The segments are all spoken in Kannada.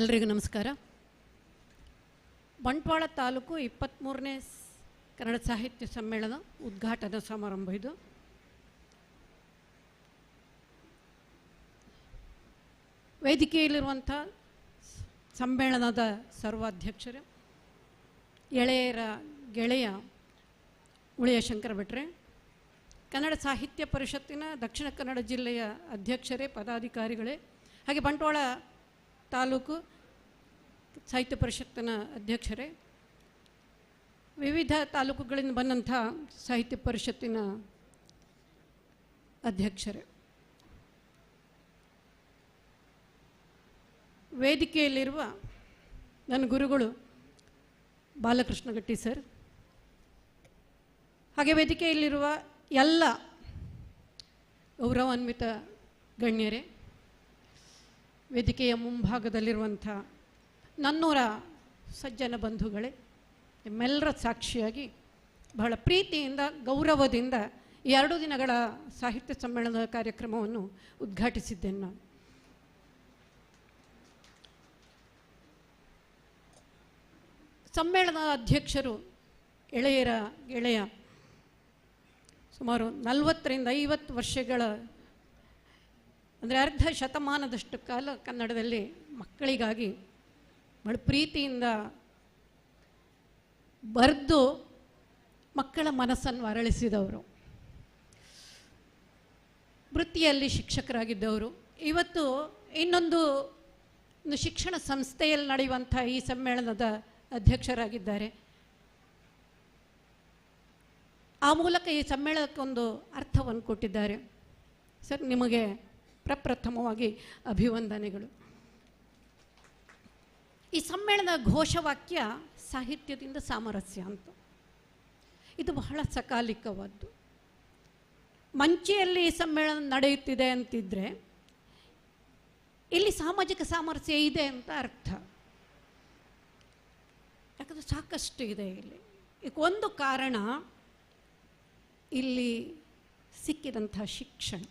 ಎಲ್ರಿಗೂ ನಮಸ್ಕಾರ. ಬಂಟ್ವಾಳ ತಾಲೂಕು ಇಪ್ಪತ್ತ್ಮೂರನೇ ಕನ್ನಡ ಸಾಹಿತ್ಯ ಸಮ್ಮೇಳನ ಉದ್ಘಾಟನಾ ಸಮಾರಂಭ ಇದು. ವೇದಿಕೆಯಲ್ಲಿರುವಂಥ ಸಮ್ಮೇಳನದ ಸರ್ವಾಧ್ಯಕ್ಷರು, ಎಳೆಯರ ಗೆಳೆಯ ಉಳಿಯ ಶಂಕರ ಭಟ್ರೆ, ಕನ್ನಡ ಸಾಹಿತ್ಯ ಪರಿಷತ್ತಿನ ದಕ್ಷಿಣ ಕನ್ನಡ ಜಿಲ್ಲೆಯ ಅಧ್ಯಕ್ಷರೇ, ಪದಾಧಿಕಾರಿಗಳೇ, ಹಾಗೆ ಬಂಟ್ವಾಳ ತಾಲೂಕು ಸಾಹಿತ್ಯ ಪರಿಷತ್ತಿನ ಅಧ್ಯಕ್ಷರೇ. ವಿವಿಧ ತಾಲೂಕುಗಳಿಂದ ಬಂದಂಥ ಸಾಹಿತ್ಯ ಪರಿಷತ್ತಿನ ಅಧ್ಯಕ್ಷರೇ. ವೇದಿಕೆಯಲ್ಲಿರುವ ನನ್ನ ಗುರುಗಳು ಬಾಲಕೃಷ್ಣ ಗಟ್ಟಿ ಸರ್. ಹಾಗೆ ವೇದಿಕೆಯಲ್ಲಿರುವ ಎಲ್ಲ ಗೌರವಾನ್ವಿತ ಗಣ್ಯರೇ. ವೇದಿಕೆಯ ಮುಂಭಾಗದಲ್ಲಿರುವಂಥ ನನ್ನೂರ ಸಜ್ಜನ ಬಂಧುಗಳೇ, ನಿಮ್ಮೆಲ್ಲರ ಸಾಕ್ಷಿಯಾಗಿ ಬಹಳ ಪ್ರೀತಿಯಿಂದ, ಗೌರವದಿಂದ ಎರಡು ದಿನಗಳ ಸಾಹಿತ್ಯ ಸಮ್ಮೇಳನದ ಕಾರ್ಯಕ್ರಮವನ್ನು ಉದ್ಘಾಟಿಸಿದ್ದೇನೆ ನಾನು. ಸಮ್ಮೇಳನದ ಅಧ್ಯಕ್ಷರು ಎಳೆಯರ ಗೆಳೆಯ ಸುಮಾರು ನಲವತ್ತರಿಂದ ಐವತ್ತು ವರ್ಷಗಳ ಅಂದರೆ ಅರ್ಧ ಶತಮಾನದಷ್ಟು ಕಾಲ ಕನ್ನಡದಲ್ಲಿ ಮಕ್ಕಳಿಗಾಗಿ ಬಹಳ ಪ್ರೀತಿಯಿಂದ ಬರೆದು ಮಕ್ಕಳ ಮನಸ್ಸನ್ನು ಅರಳಿಸಿದವರು. ವೃತ್ತಿಯಲ್ಲಿ ಶಿಕ್ಷಕರಾಗಿದ್ದವರು. ಇವತ್ತು ಇನ್ನೊಂದು ಒಂದು ಶಿಕ್ಷಣ ಸಂಸ್ಥೆಯಲ್ಲಿ ನಡೆಯುವಂಥ ಈ ಸಮ್ಮೇಳನದ ಅಧ್ಯಕ್ಷರಾಗಿದ್ದಾರೆ. ಆ ಮೂಲಕ ಈ ಸಮ್ಮೇಳನಕ್ಕೊಂದು ಅರ್ಥವನ್ನು ಕೊಟ್ಟಿದ್ದಾರೆ. ಸರ್, ನಿಮಗೆ ಪ್ರಪ್ರಥಮವಾಗಿ ಅಭಿವಂದನೆಗಳು. ಈ ಸಮ್ಮೇಳನ ಘೋಷವಾಕ್ಯ ಸಾಹಿತ್ಯದಿಂದ ಸಾಮರಸ್ಯ ಅಂತ. ಇದು ಬಹಳ ಸಕಾಲಿಕವಾದ್ದು. ಮಂಚೆಯಲ್ಲಿ ಈ ಸಮ್ಮೇಳನ ನಡೆಯುತ್ತಿದೆ ಅಂತಿದ್ರೆ, ಇಲ್ಲಿ ಸಾಮಾಜಿಕ ಸಾಮರಸ್ಯ ಇದೆ ಅಂತ ಅರ್ಥ. ಯಾಕಂದರೆ ಸಾಕಷ್ಟು ಇದೆ ಇಲ್ಲಿ. ಒಂದು ಕಾರಣ, ಇಲ್ಲಿ ಸಿಕ್ಕಿದಂಥ ಶಿಕ್ಷಣ.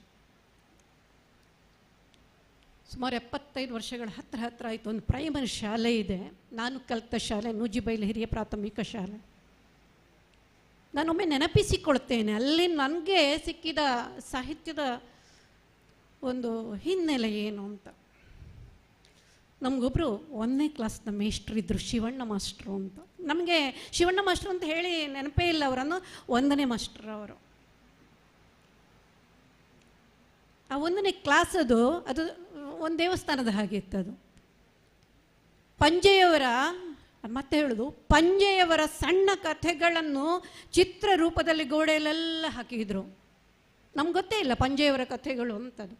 ಸುಮಾರು ಎಪ್ಪತ್ತೈದು ವರ್ಷಗಳ ಹತ್ತಿರ ಹತ್ತಿರ ಆಯಿತು. ಒಂದು ಪ್ರೈಮರಿ ಶಾಲೆ ಇದೆ. ನಾನು ಕಲಿತ ಶಾಲೆ, ನೂಜಿಬೈಲ್ ಹಿರಿಯ ಪ್ರಾಥಮಿಕ ಶಾಲೆ. ನಾನೊಮ್ಮೆ ನೆನಪಿಸಿಕೊಳ್ತೇನೆ, ಅಲ್ಲಿ ನನಗೆ ಸಿಕ್ಕಿದ ಸಾಹಿತ್ಯದ ಒಂದು ಹಿನ್ನೆಲೆ ಏನು ಅಂತ. ನಮಗೊಬ್ಬರು ಒಂದನೇ ಕ್ಲಾಸ್ನ ಇದ್ದರು ಶಿವಣ್ಣ ಮಾಸ್ಟ್ರು ಅಂತ. ನಮಗೆ ಶಿವಣ್ಣ ಮಾಸ್ಟ್ರು ಅಂತ ಹೇಳಿ ನೆನಪೇ ಇಲ್ಲ ಅವರನ್ನು ಒಂದನೇ ಮಾಸ್ಟ್ರು ಅವರು. ಆ ಒಂದನೇ ಅದು ಅದು ಒಂದು ದೇವಸ್ಥಾನದ ಹಾಗೆ ಅದು ಪಂಜೆಯವರ, ಮತ್ತೆ ಹೇಳುದು, ಪಂಜೆಯವರ ಸಣ್ಣ ಕಥೆಗಳನ್ನು ಚಿತ್ರ ರೂಪದಲ್ಲಿ ಗೋಡೆಯಲ್ಲೆಲ್ಲ ಹಾಕಿದ್ರು. ನಮ್ಗೆ ಗೊತ್ತೇ ಇಲ್ಲ ಪಂಜೆಯವರ ಕಥೆಗಳು ಅಂತದು.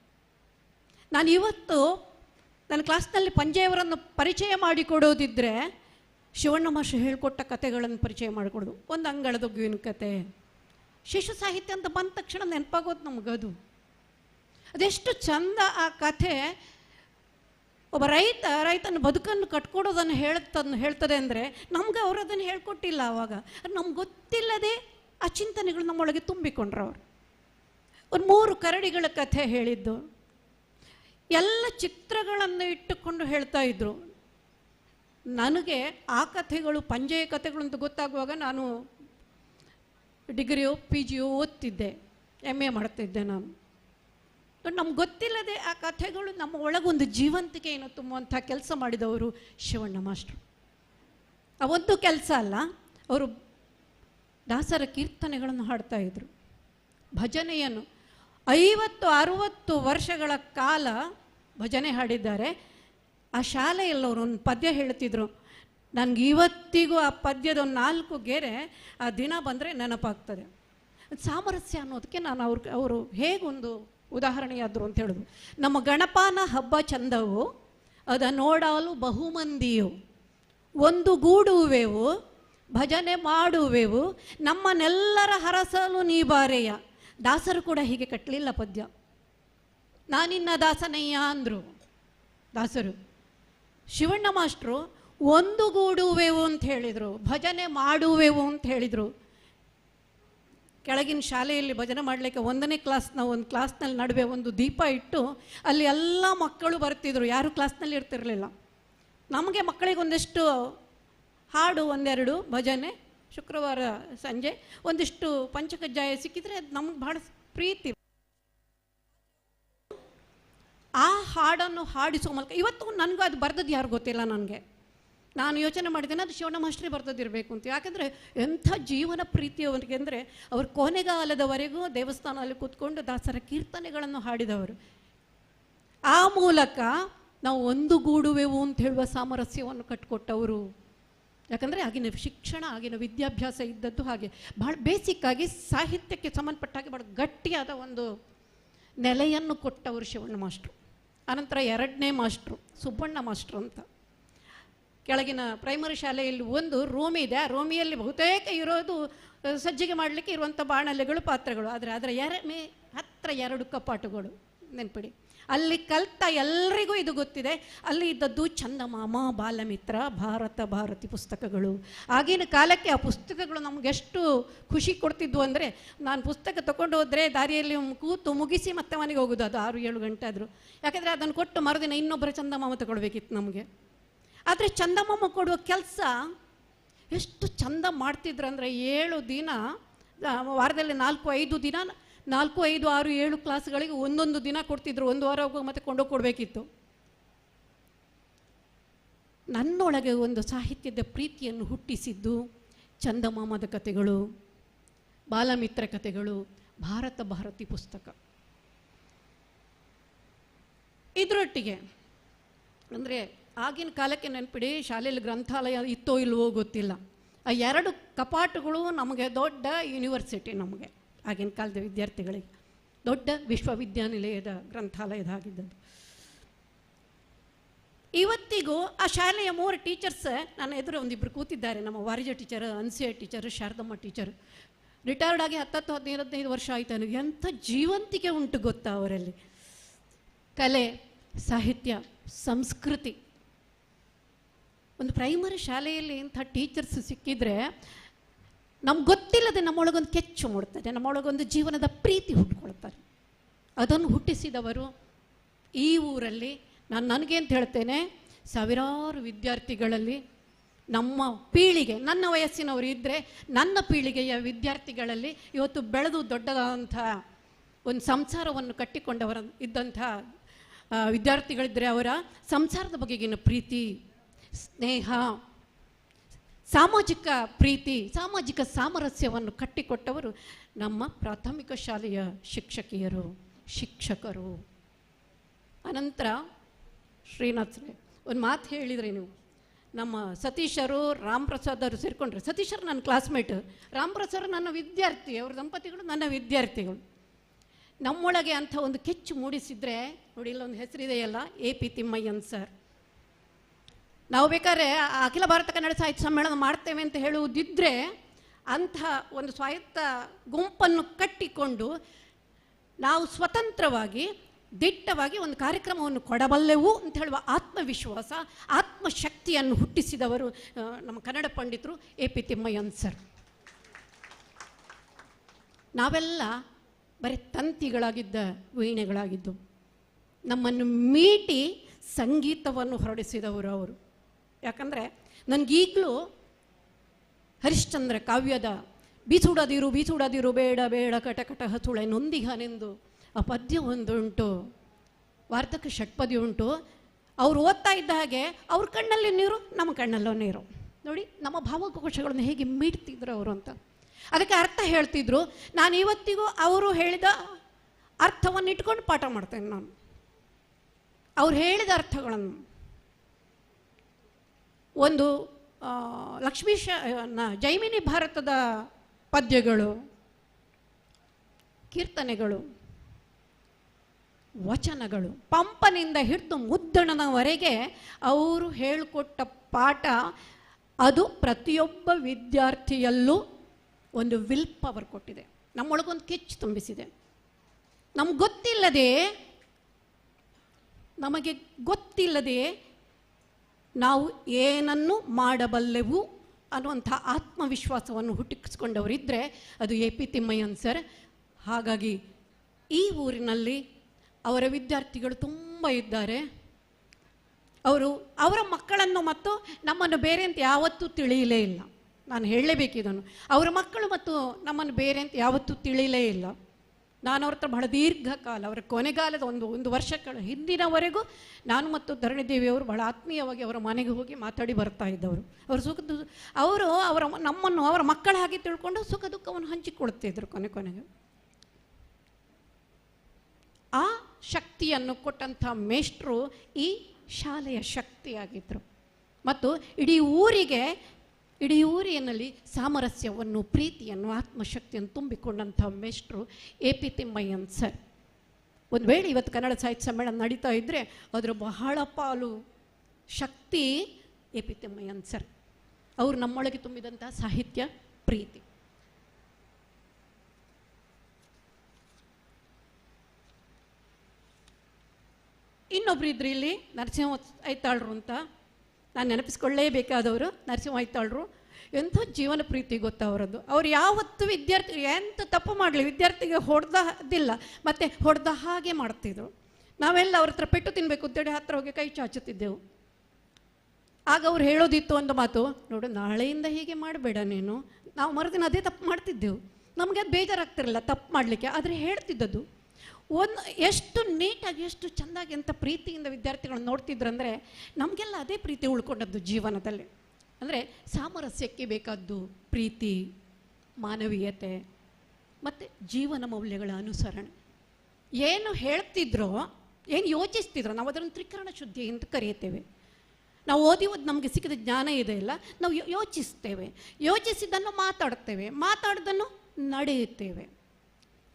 ನಾನು ಇವತ್ತು ನನ್ನ ಕ್ಲಾಸ್ನಲ್ಲಿ ಪಂಜೆಯವರನ್ನು ಪರಿಚಯ ಮಾಡಿಕೊಡೋದಿದ್ರೆ ಶಿವಣ್ಣ ಮಾಷ ಹೇಳಿಕೊಟ್ಟ ಕಥೆಗಳನ್ನು ಪರಿಚಯ ಮಾಡಿಕೊಡೋದು. ಒಂದು ಅಂಗಳದೊಗ್ಗುವಿನ ಕತೆ. ಶಿಶು ಸಾಹಿತ್ಯ ಅಂತ ಬಂದ ತಕ್ಷಣ ನೆನಪಾಗೋದು ನಮಗದು. ಅದೆಷ್ಟು ಚಂದ ಆ ಕಥೆ. ಒಬ್ಬ ರೈತ, ರೈತನ ಬದುಕನ್ನು ಕಟ್ಕೊಡೋದನ್ನು ಹೇಳ್ತದನ್ನು ಹೇಳ್ತದೆ ಅಂದರೆ ನಮ್ಗೆ ಅವರು ಅದನ್ನು ಹೇಳ್ಕೊಟ್ಟಿಲ್ಲ ಆವಾಗ ನಮ್ಗೆ ಗೊತ್ತಿಲ್ಲದೆ ಆ ಚಿಂತನೆಗಳು ನಮ್ಮೊಳಗೆ ತುಂಬಿಕೊಂಡ್ರು ಅವರು ಒಂದು ಮೂರು ಕರಡಿಗಳ ಕಥೆ ಹೇಳಿದ್ದು. ಎಲ್ಲ ಚಿತ್ರಗಳನ್ನು ಇಟ್ಟುಕೊಂಡು ಹೇಳ್ತಾ ಇದ್ರು. ನನಗೆ ಆ ಕಥೆಗಳು, ಪಂಜೆಯ ಕಥೆಗಳು ಅಂತ ಗೊತ್ತಾಗುವಾಗ ನಾನು ಡಿಗ್ರಿಯೋ, ಪಿ ಜಿಯೋ ಓದ್ತಿದ್ದೆ. ಎಂ ಎ ಮಾಡ್ತಿದ್ದೆ ನಾನು. ನಮ್ಗೆ ಗೊತ್ತಿಲ್ಲದೆ ಆ ಕಥೆಗಳು ನಮ್ಮ ಒಳಗೊಂದು ಜೀವಂತಿಕೆಯನ್ನು ತುಂಬುವಂಥ ಕೆಲಸ ಮಾಡಿದವರು ಶಿವಣ್ಣ ಮಾಸ್ಟ್ರು. ಆ ಒಂದು ಕೆಲಸ ಅಲ್ಲ, ಅವರು ದಾಸರ ಕೀರ್ತನೆಗಳನ್ನು ಹಾಡ್ತಾ ಇದ್ರು. ಭಜನೆಯನ್ನು ಐವತ್ತು, ಅರುವತ್ತು ವರ್ಷಗಳ ಕಾಲ ಭಜನೆ ಹಾಡಿದ್ದಾರೆ. ಆ ಶಾಲೆಯಲ್ಲವರು ಒಂದು ಪದ್ಯ ಹೇಳ್ತಿದ್ರು. ನನಗೆ ಇವತ್ತಿಗೂ ಆ ಪದ್ಯದ ಒಂದು ನಾಲ್ಕು ಗೆರೆ ಆ ದಿನ ಬಂದರೆ ನೆನಪಾಗ್ತದೆ. ಸಾಮರಸ್ಯ ಅನ್ನೋದಕ್ಕೆ ನಾನು ಅವ್ರ ಅವರು ಹೇಗೊಂದು ಉದಾಹರಣೆಯಾದರು ಅಂತ ಹೇಳೋದು. ನಮ್ಮ ಗಣಪನ ಹಬ್ಬ ಚಂದವು, ಅದ ನೋಡಲು ಬಹುಮಂದಿಯು. ಒಂದು ಗೂಡುವೆವು, ಭಜನೆ ಮಾಡುವೆವು, ನಮ್ಮನ್ನೆಲ್ಲರ ಹರಸಲು ನೀ ಬಾರೆಯ. ದಾಸರು ಕೂಡ ಹೀಗೆ ಕಟ್ಟಲಿಲ್ಲ ಪದ್ಯ. ನಾನಿನ್ನ ದಾಸನಯ್ಯ ಅಂದರು. ದಾಸರು, ಶಿವಣ್ಣ ಮಾಸ್ಟ್ರು ಒಂದು ಗೂಡುವೆವು ಅಂತ ಹೇಳಿದರು, ಭಜನೆ ಮಾಡುವೆವು ಅಂತ ಹೇಳಿದರು. ಕೆಳಗಿನ ಶಾಲೆಯಲ್ಲಿ ಭಜನೆ ಮಾಡಲಿಕ್ಕೆ ಒಂದನೇ ಕ್ಲಾಸ್ನ ಒಂದು ಕ್ಲಾಸ್ನಲ್ಲಿ ನಡುವೆ ಒಂದು ದೀಪ ಇಟ್ಟು ಅಲ್ಲಿ ಎಲ್ಲ ಮಕ್ಕಳು ಬರ್ತಿದ್ರು. ಯಾರು ಕ್ಲಾಸ್ನಲ್ಲಿ ಇರ್ತಿರಲಿಲ್ಲ. ನಮಗೆ ಮಕ್ಕಳಿಗೆ ಒಂದಿಷ್ಟು ಹಾಡು, ಒಂದೆರಡು ಭಜನೆ ಶುಕ್ರವಾರ ಸಂಜೆ ಒಂದಿಷ್ಟು ಪಂಚಕಜ್ಜಾಯ ಸಿಕ್ಕಿದ್ರೆ ಅದು ನಮ್ಗೆ ಭಾಳ ಪ್ರೀತಿ. ಆ ಹಾಡನ್ನು ಹಾಡಿಸೋ ಮೂಲಕ ಇವತ್ತು ನನಗೂ ಅದು ಬರ್ದದ್ದು ಯಾರು ಗೊತ್ತಿಲ್ಲ ನನಗೆ. ನಾನು ಯೋಚನೆ ಮಾಡಿದ್ದೇನೆ, ಅದು ಶಿವಣ್ಣ ಮಾಸ್ಟ್ರೇ ಬರ್ತದಿರಬೇಕು ಅಂತ. ಯಾಕಂದರೆ ಎಂಥ ಜೀವನ ಪ್ರೀತಿಯವರಿಗೆ ಅಂದರೆ, ಅವರು ಕೊನೆಗಾಲದವರೆಗೂ ದೇವಸ್ಥಾನದಲ್ಲಿ ಕೂತ್ಕೊಂಡು ದಾಸರ ಕೀರ್ತನೆಗಳನ್ನು ಹಾಡಿದವರು. ಆ ಮೂಲಕ ನಾವು ಒಂದು ಗೂಡುವೆವು ಅಂತ ಹೇಳುವ ಸಾಮರಸ್ಯವನ್ನು ಕಟ್ಟಿಕೊಟ್ಟವರು ಯಾಕಂದರೆ ಆಗಿನ ಶಿಕ್ಷಣ, ಆಗಿನ ವಿದ್ಯಾಭ್ಯಾಸ ಇದ್ದದ್ದು ಹಾಗೆ. ಭಾಳ ಬೇಸಿಕ್ಕಾಗಿ ಸಾಹಿತ್ಯಕ್ಕೆ ಸಂಬಂಧಪಟ್ಟ ಹಾಗೆ ಭಾಳ ಗಟ್ಟಿಯಾದ ಒಂದು ನೆಲೆಯನ್ನು ಕೊಟ್ಟವರು ಶಿವಣ್ಣ ಮಾಸ್ಟ್ರು ಅನಂತರ ಎರಡನೇ ಮಾಸ್ಟ್ರು ಸುಬ್ಬಣ್ಣ ಮಾಸ್ಟ್ರು ಅಂತ. ಕೆಳಗಿನ ಪ್ರೈಮರಿ ಶಾಲೆಯಲ್ಲಿ ಒಂದು ರೂಮ್ ಇದೆ. ಆ ರೂಮಿಯಲ್ಲಿ ಬಹುತೇಕ ಇರೋದು ಸಜ್ಜಿಗೆ ಮಾಡಲಿಕ್ಕೆ ಇರುವಂಥ ಬಾಣಲೆಗಳು, ಪಾತ್ರೆಗಳು. ಆದರೆ ಅದರ ಎರ, ಮೇ ಹತ್ತಿರ ಎರಡು ಕಪಾಟುಗಳು ನೆನ್ಪಿಡಿ. ಅಲ್ಲಿ ಕಲ್ತ ಎಲ್ರಿಗೂ ಇದು ಗೊತ್ತಿದೆ. ಅಲ್ಲಿ ಇದ್ದದ್ದು ಚಂದಮಾಮ, ಬಾಲಮಿತ್ರ, ಭಾರತ, ಭಾರತಿ ಪುಸ್ತಕಗಳು. ಆಗಿನ ಕಾಲಕ್ಕೆ ಆ ಪುಸ್ತಕಗಳು ನಮಗೆಷ್ಟು ಖುಷಿ ಕೊಡ್ತಿದ್ವು ಅಂದರೆ, ನಾನು ಪುಸ್ತಕ ತಗೊಂಡು ಹೋದರೆ ದಾರಿಯಲ್ಲಿ ಕೂತು ಮುಗಿಸಿ ಮತ್ತೆ ಮನೆಗೆ ಹೋಗೋದು. ಅದು ಆರು, ಏಳು ಗಂಟೆ ಆದರೂ. ಯಾಕಂದರೆ ಅದನ್ನು ಕೊಟ್ಟು ಮರುದಿನ ಇನ್ನೊಬ್ಬರ ಚಂದಮಾಮ ತಗೊಳ್ಬೇಕಿತ್ತು ನಮಗೆ. ಆದರೆ ಚಂದಮ್ಮ ಕೊಡುವ ಕೆಲಸ ಎಷ್ಟು ಚಂದ ಮಾಡ್ತಿದ್ರು ಅಂದರೆ ಏಳು ದಿನ ವಾರದಲ್ಲಿ ನಾಲ್ಕು, ಐದು ದಿನ, ನಾಲ್ಕು, ಐದು, ಆರು, ಏಳು ಕ್ಲಾಸ್ಗಳಿಗೆ ಒಂದೊಂದು ದಿನ ಕೊಡ್ತಿದ್ರು. ಒಂದು ವಾರ ಹೋಗೋ ಮತ್ತೆ ಕೊಂಡೋಗಿ ಕೊಡಬೇಕಿತ್ತು. ನನ್ನೊಳಗೆ ಒಂದು ಸಾಹಿತ್ಯದ ಪ್ರೀತಿಯನ್ನು ಹುಟ್ಟಿಸಿದ್ದು ಚಂದಮಾಮದ ಕಥೆಗಳು, ಬಾಲಮಿತ್ರ ಕಥೆಗಳು, ಭಾರತ ಭಾರತಿ ಪುಸ್ತಕ. ಇದರೊಟ್ಟಿಗೆ ಅಂದರೆ ಆಗಿನ ಕಾಲಕ್ಕೆ ನೆನಪಿಡಿ, ಶಾಲೆಯಲ್ಲಿ ಗ್ರಂಥಾಲಯ ಇತ್ತೋ ಇಲ್ವೋ ಗೊತ್ತಿಲ್ಲ. ಆ ಎರಡು ಕಪಾಟುಗಳು ನಮಗೆ ದೊಡ್ಡ ಯೂನಿವರ್ಸಿಟಿ ನಮಗೆ ಆಗಿನ ಕಾಲದ ವಿದ್ಯಾರ್ಥಿಗಳಿಗೆ. ದೊಡ್ಡ ವಿಶ್ವವಿದ್ಯಾನಿಲಯದ ಗ್ರಂಥಾಲಯದ ಆಗಿದ್ದದ್ದು ಇವತ್ತಿಗೂ ಆ ಶಾಲೆಯ ಮೂರು ಟೀಚರ್ಸ್, ನನ್ನ ಎದುರು ಒಂದಿಬ್ಬರು ಕೂತಿದ್ದಾರೆ. ನಮ್ಮ Varija teacher, Ansiya teacher, Sharadamma teacher. Retired ಆಗಿ ಹತ್ತತ್ತು ಹದಿನೈದು ಹದಿನೈದು ವರ್ಷ ಆಯ್ತು. ನನಗೆ ಎಂಥ ಜೀವಂತಿಕೆ ಉಂಟು ಗೊತ್ತಾ ಅವರಲ್ಲಿ. ಕಲೆ, ಸಾಹಿತ್ಯ, ಸಂಸ್ಕೃತಿ. ಒಂದು ಪ್ರೈಮರಿ ಶಾಲೆಯಲ್ಲಿ ಇಂಥ ಟೀಚರ್ಸ್ ಸಿಕ್ಕಿದ್ರೆ ನಮ್ಗೆ ಗೊತ್ತಿಲ್ಲದೆ ನಮ್ಮೊಳಗೊಂದು ಕೆಚ್ಚು ಮೂಡ್ತಾರೆ ನಮ್ಮೊಳಗೊಂದು ಜೀವನದ ಪ್ರೀತಿ ಹುಟ್ಕೊಳ್ತಾರೆ. ಅದನ್ನು ಹುಟ್ಟಿಸಿದವರು ಈ ಊರಲ್ಲಿ ನಾನು ನನಗೆ ಅಂತ ಹೇಳ್ತೇನೆ, ಸಾವಿರಾರು ವಿದ್ಯಾರ್ಥಿಗಳಲ್ಲಿ ನಮ್ಮ ಪೀಳಿಗೆ, ನನ್ನ ವಯಸ್ಸಿನವರು ಇದ್ದರೆ ನನ್ನ ಪೀಳಿಗೆಯ ವಿದ್ಯಾರ್ಥಿಗಳಲ್ಲಿ ಇವತ್ತು ಬೆಳೆದು ದೊಡ್ಡದಾದಂಥ ಒಂದು ಸಂಸಾರವನ್ನು ಕಟ್ಟಿಕೊಂಡವರ, ಇದ್ದಂಥ ವಿದ್ಯಾರ್ಥಿಗಳಿದ್ದರೆ ಅವರ ಸಂಸಾರದ ಬಗೆಗಿನ ಪ್ರೀತಿ ಸ್ನೇಹ, ಸಾಮಾಜಿಕ ಪ್ರೀತಿ, ಸಾಮಾಜಿಕ ಸಾಮರಸ್ಯವನ್ನು ಕಟ್ಟಿಕೊಟ್ಟವರು ನಮ್ಮ ಪ್ರಾಥಮಿಕ ಶಾಲೆಯ ಶಿಕ್ಷಕಿಯರು, ಶಿಕ್ಷಕರು. ಅನಂತರ ಶ್ರೀನಾಥ್ರೆ, ಒಂದು ಮಾತು ಹೇಳಿದರೆ ನೀವು. ನಮ್ಮ ಸತೀಶರು ರಾಮ್ ಪ್ರಸಾದರು ಸೇರಿಕೊಂಡ್ರೆ. ಸತೀಶರು ನನ್ನ ಕ್ಲಾಸ್ಮೇಟ್. ರಾಮ್ ಪ್ರಸಾದ್ ನನ್ನ ವಿದ್ಯಾರ್ಥಿ, ಅವ್ರ ದಂಪತಿಗಳು ನನ್ನ ವಿದ್ಯಾರ್ಥಿಗಳು. ನಮ್ಮೊಳಗೆ ಅಂಥ ಒಂದು ಕೆಚ್ಚು ಮೂಡಿಸಿದರೆ, ನೋಡಿ ಇಲ್ಲೊಂದು ಹೆಸರಿದೆಯಲ್ಲ, ಎ ಪಿ ತಿಮ್ಮಯ್ಯನ್ ಸರ್. ನಾವು ಬೇಕಾದ್ರೆ ಅಖಿಲ ಭಾರತ ಕನ್ನಡ ಸಾಹಿತ್ಯ ಸಮ್ಮೇಳನ ಮಾಡ್ತೇವೆ ಅಂತ ಹೇಳುವುದಿದ್ದರೆ ಅಂಥ ಒಂದು ಸ್ವಾಯತ್ತ ಗುಂಪನ್ನು ಕಟ್ಟಿಕೊಂಡು ನಾವು ಸ್ವತಂತ್ರವಾಗಿ, ದಿಟ್ಟವಾಗಿ ಒಂದು ಕಾರ್ಯಕ್ರಮವನ್ನು ಕೊಡಬಲ್ಲೆವು ಅಂತ ಹೇಳುವ ಆತ್ಮವಿಶ್ವಾಸ, ಆತ್ಮಶಕ್ತಿಯನ್ನು ಹುಟ್ಟಿಸಿದವರು ನಮ್ಮ ಕನ್ನಡ ಪಂಡಿತರು ಎ ಪಿ ತಿಮ್ಮಯ್ಯನ್ ಸರ್. ನಾವೆಲ್ಲ ಬರೀ ತಂತಿಗಳಾಗಿದ್ದ ವೀಣೆಗಳಾಗಿದ್ದು ನಮ್ಮನ್ನು ಮೀಟಿ ಸಂಗೀತವನ್ನು ಹೊರಡಿಸಿದವರು ಅವರು. ಯಾಕಂದರೆ ನನಗೀಗಲೂ ಹರಿಶ್ಚಂದ್ರ ಕಾವ್ಯದ ಬೀಸುಡದಿರು ಬೀಸುಡದಿರು, ಬೇಡ ಬೇಡ, ಕಟಕಟ ಹಸುಳೆ ನೊಂದಿಗನೆಂದು ಆ ಪದ್ಯ ಒಂದುಂಟು ವಾರ್ತಕ ಷಟ್ಪದಿ ಉಂಟು. ಅವ್ರು ಓದ್ತಾ ಇದ್ದ ಹಾಗೆ ಅವ್ರ ಕಣ್ಣಲ್ಲಿ ನೀರು, ನಮ್ಮ ಕಣ್ಣಲ್ಲೂ ನೀರು. ನೋಡಿ, ನಮ್ಮ ಭಾವಕೋಶಗಳನ್ನು ಹೇಗೆ ಮೀಡ್ತಿದ್ರು ಅವರು ಅಂತ. ಅದಕ್ಕೆ ಅರ್ಥ ಹೇಳ್ತಿದ್ರು ನಾನು ಇವತ್ತಿಗೂ ಅವರು ಹೇಳಿದ ಅರ್ಥವನ್ನು ಇಟ್ಕೊಂಡು ಪಾಠ ಮಾಡ್ತೇನೆ ನಾನು. ಅವ್ರು ಹೇಳಿದ ಅರ್ಥಗಳನ್ನು. ಒಂದು ಲಕ್ಷ್ಮೀಶ ಜೈಮಿನಿ ಭಾರತದ ಪದ್ಯಗಳು, ಕೀರ್ತನೆಗಳು, ವಚನಗಳು, ಪಂಪನಿಂದ ಹಿಡಿದು ಮುದ್ದಣನವರೆಗೆ ಅವರು ಹೇಳಿಕೊಟ್ಟ ಪಾಠ ಅದು ಪ್ರತಿಯೊಬ್ಬ ವಿದ್ಯಾರ್ಥಿಯಲ್ಲೂ ಒಂದು ವಿಲ್ ಪವರ್ ಕೊಟ್ಟಿದೆ. ನಮ್ಮೊಳಗೊಂದು ಕಿಚ್ಚು ತುಂಬಿಸಿದೆ. ನಮ್ಗೆ ಗೊತ್ತಿಲ್ಲದೆ, ನಮಗೆ ಗೊತ್ತಿಲ್ಲದೆ ನಾವು ಏನನ್ನು ಮಾಡಬಲ್ಲೆವು ಅನ್ನುವಂಥ ಆತ್ಮವಿಶ್ವಾಸವನ್ನು ಹುಟ್ಟಿಸ್ಕೊಂಡವರಿದ್ದರೆ ಅದು ಎ ಪಿ ತಿಮ್ಮಯ್ಯನ್ ಸರ್. ಹಾಗಾಗಿ ಈ ಊರಿನಲ್ಲಿ ಅವರ ವಿದ್ಯಾರ್ಥಿಗಳು ತುಂಬ ಇದ್ದಾರೆ. ಅವರು ಅವರ ಮಕ್ಕಳನ್ನು ಮತ್ತು ನಮ್ಮನ್ನು ಬೇರೆ ಅಂತ ಯಾವತ್ತೂ ತಿಳಿಯಲೇ ಇಲ್ಲ. ನಾನು ಹೇಳಲೇಬೇಕಿದನು ಅವರ ಮಕ್ಕಳು ಮತ್ತು ನಮ್ಮನ್ನು ಬೇರೆ ಅಂತ ಯಾವತ್ತೂ ತಿಳಿಯಲೇ ಇಲ್ಲ. ನಾನು ಅವ್ರ ಹತ್ರ ಬಹಳ ದೀರ್ಘಕಾಲ, ಅವರ ಕೊನೆಗಾಲದ ಒಂದು ಒಂದು ವರ್ಷಗಳ ಹಿಂದಿನವರೆಗೂ ನಾನು ಮತ್ತು ಧರಣಿದೇವಿಯವರು ಬಹಳ ಆತ್ಮೀಯವಾಗಿ ಅವರ ಮನೆಗೆ ಹೋಗಿ ಮಾತಾಡಿ ಬರ್ತಾ ಇದ್ದವರು. ಅವರು ಸುಖ ಅವರು ಅವರ ನಮ್ಮನ್ನು, ಅವರ ಮಕ್ಕಳ ಹಾಗೆ ತಿಳ್ಕೊಂಡು ಸುಖ ದುಃಖವನ್ನು ಹಂಚಿಕೊಳ್ತಿದ್ರು ಕೊನೆ ಕೊನೆಗೆ. ಆ ಶಕ್ತಿಯನ್ನು ಕೊಟ್ಟಂಥ ಮೇಷ್ಟ್ರು ಈ ಶಾಲೆಯ ಶಕ್ತಿಯಾಗಿದ್ದರು ಮತ್ತು ಇಡೀ ಊರಿಗೆ ಇಡೀ ಊರಿನಲ್ಲಿ ಸಾಮರಸ್ಯವನ್ನು, ಪ್ರೀತಿಯನ್ನು, ಆತ್ಮಶಕ್ತಿಯನ್ನು ತುಂಬಿಕೊಂಡಂಥ ಮೇಷ್ಟ್ರು ಎ ಪಿ ತಿಮ್ಮಯ್ಯನ್ ಸರ್. ಒಂದು ವೇಳೆ ಇವತ್ತು ಕನ್ನಡ ಸಾಹಿತ್ಯ ಸಮ್ಮೇಳನ ನಡೀತಾ ಇದ್ದರೆ ಅದರ ಬಹಳ ಪಾಲು ಶಕ್ತಿ ಎ ಪಿ ತಿಮ್ಮಯ್ಯನ್ ಸರ್. ಅವರು ನಮ್ಮೊಳಗೆ ತುಂಬಿದಂಥ ಸಾಹಿತ್ಯ, ಪ್ರೀತಿ. ಇನ್ನೊಬ್ರು ಇದ್ರಿ ಇಲ್ಲಿ ನರಸಿಂಹ ಐತಾಳ್ರು ಅಂತ. ನಾನು ನೆನಪಿಸ್ಕೊಳ್ಳೇಬೇಕಾದವರು ನರಸಿಂಹ ಐತಾಳ್ರು ಎಂಥ ಜೀವನ ಪ್ರೀತಿ ಗೊತ್ತಾ ಅವರದ್ದು? ಅವ್ರು ಯಾವತ್ತೂ ವಿದ್ಯಾರ್ಥಿ ಎಂಥ ತಪ್ಪು ಮಾಡಲಿ, ವಿದ್ಯಾರ್ಥಿಗೆ ಹೊಡೆದಿಲ್ಲ ಮತ್ತು ಹೊಡೆದ ಹಾಗೆ ಮಾಡ್ತಿದ್ರು. ನಾವೆಲ್ಲ ಅವ್ರ ಹತ್ರ ಪೆಟ್ಟು ತಿನ್ನಬೇಕು ಅಂತೇಳಿ ಹತ್ರ ಹೋಗಿ ಕೈ ಚಾಚುತ್ತಿದ್ದೆವು. ಆಗ ಅವ್ರು ಹೇಳೋದಿತ್ತು ಒಂದು ಮಾತು, ನೋಡು, ನಾಳೆಯಿಂದ ಹೀಗೆ ಮಾಡಬೇಡ ನೀನು. ನಾವು ಮರುದಿನ ಅದೇ ತಪ್ಪು ಮಾಡ್ತಿದ್ದೆವು. ನಮಗೆ ಅದು ಬೇಜಾರಾಗ್ತಿರಲಿಲ್ಲ ತಪ್ಪು ಮಾಡಲಿಕ್ಕೆ. ಆದರೆ ಹೇಳ್ತಿದ್ದದ್ದು ಒಂದು ಎಷ್ಟು ನೀಟಾಗಿ, ಎಷ್ಟು ಚೆಂದಾಗಿ ಅಂತ ಪ್ರೀತಿಯಿಂದ ವಿದ್ಯಾರ್ಥಿಗಳು ನೋಡ್ತಿದ್ರು ಅಂದರೆ ನಮಗೆಲ್ಲ ಅದೇ ಪ್ರೀತಿ ಉಳ್ಕೊಂಡದ್ದು ಜೀವನದಲ್ಲಿ. ಅಂದರೆ ಸಾಮರಸ್ಯಕ್ಕೆ ಬೇಕಾದ್ದು ಪ್ರೀತಿ, ಮಾನವೀಯತೆ, ಮತ್ತು ಜೀವನ ಮೌಲ್ಯಗಳ ಅನುಸರಣೆ. ಏನು ಹೇಳ್ತಿದ್ರೋ, ಏನು ಯೋಚಿಸ್ತಿದ್ರೋ, ನಾವು ಅದನ್ನು ತ್ರಿಕರಣ ಶುದ್ಧಿ ಅಂತ ಕರೆಯುತ್ತೇವೆ. ನಾವು ಓದಿ ನಮಗೆ ಸಿಕ್ಕಿದ ಜ್ಞಾನ ಇದೆ ಅಲ್ಲ ನಾವು ಯೋಚಿಸ್ತೇವೆ. ಯೋಚಿಸಿದ್ದನ್ನು ಮಾತಾಡ್ತೇವೆ ಮಾತಾಡೋದನ್ನು ನಡೆಯುತ್ತೇವೆ.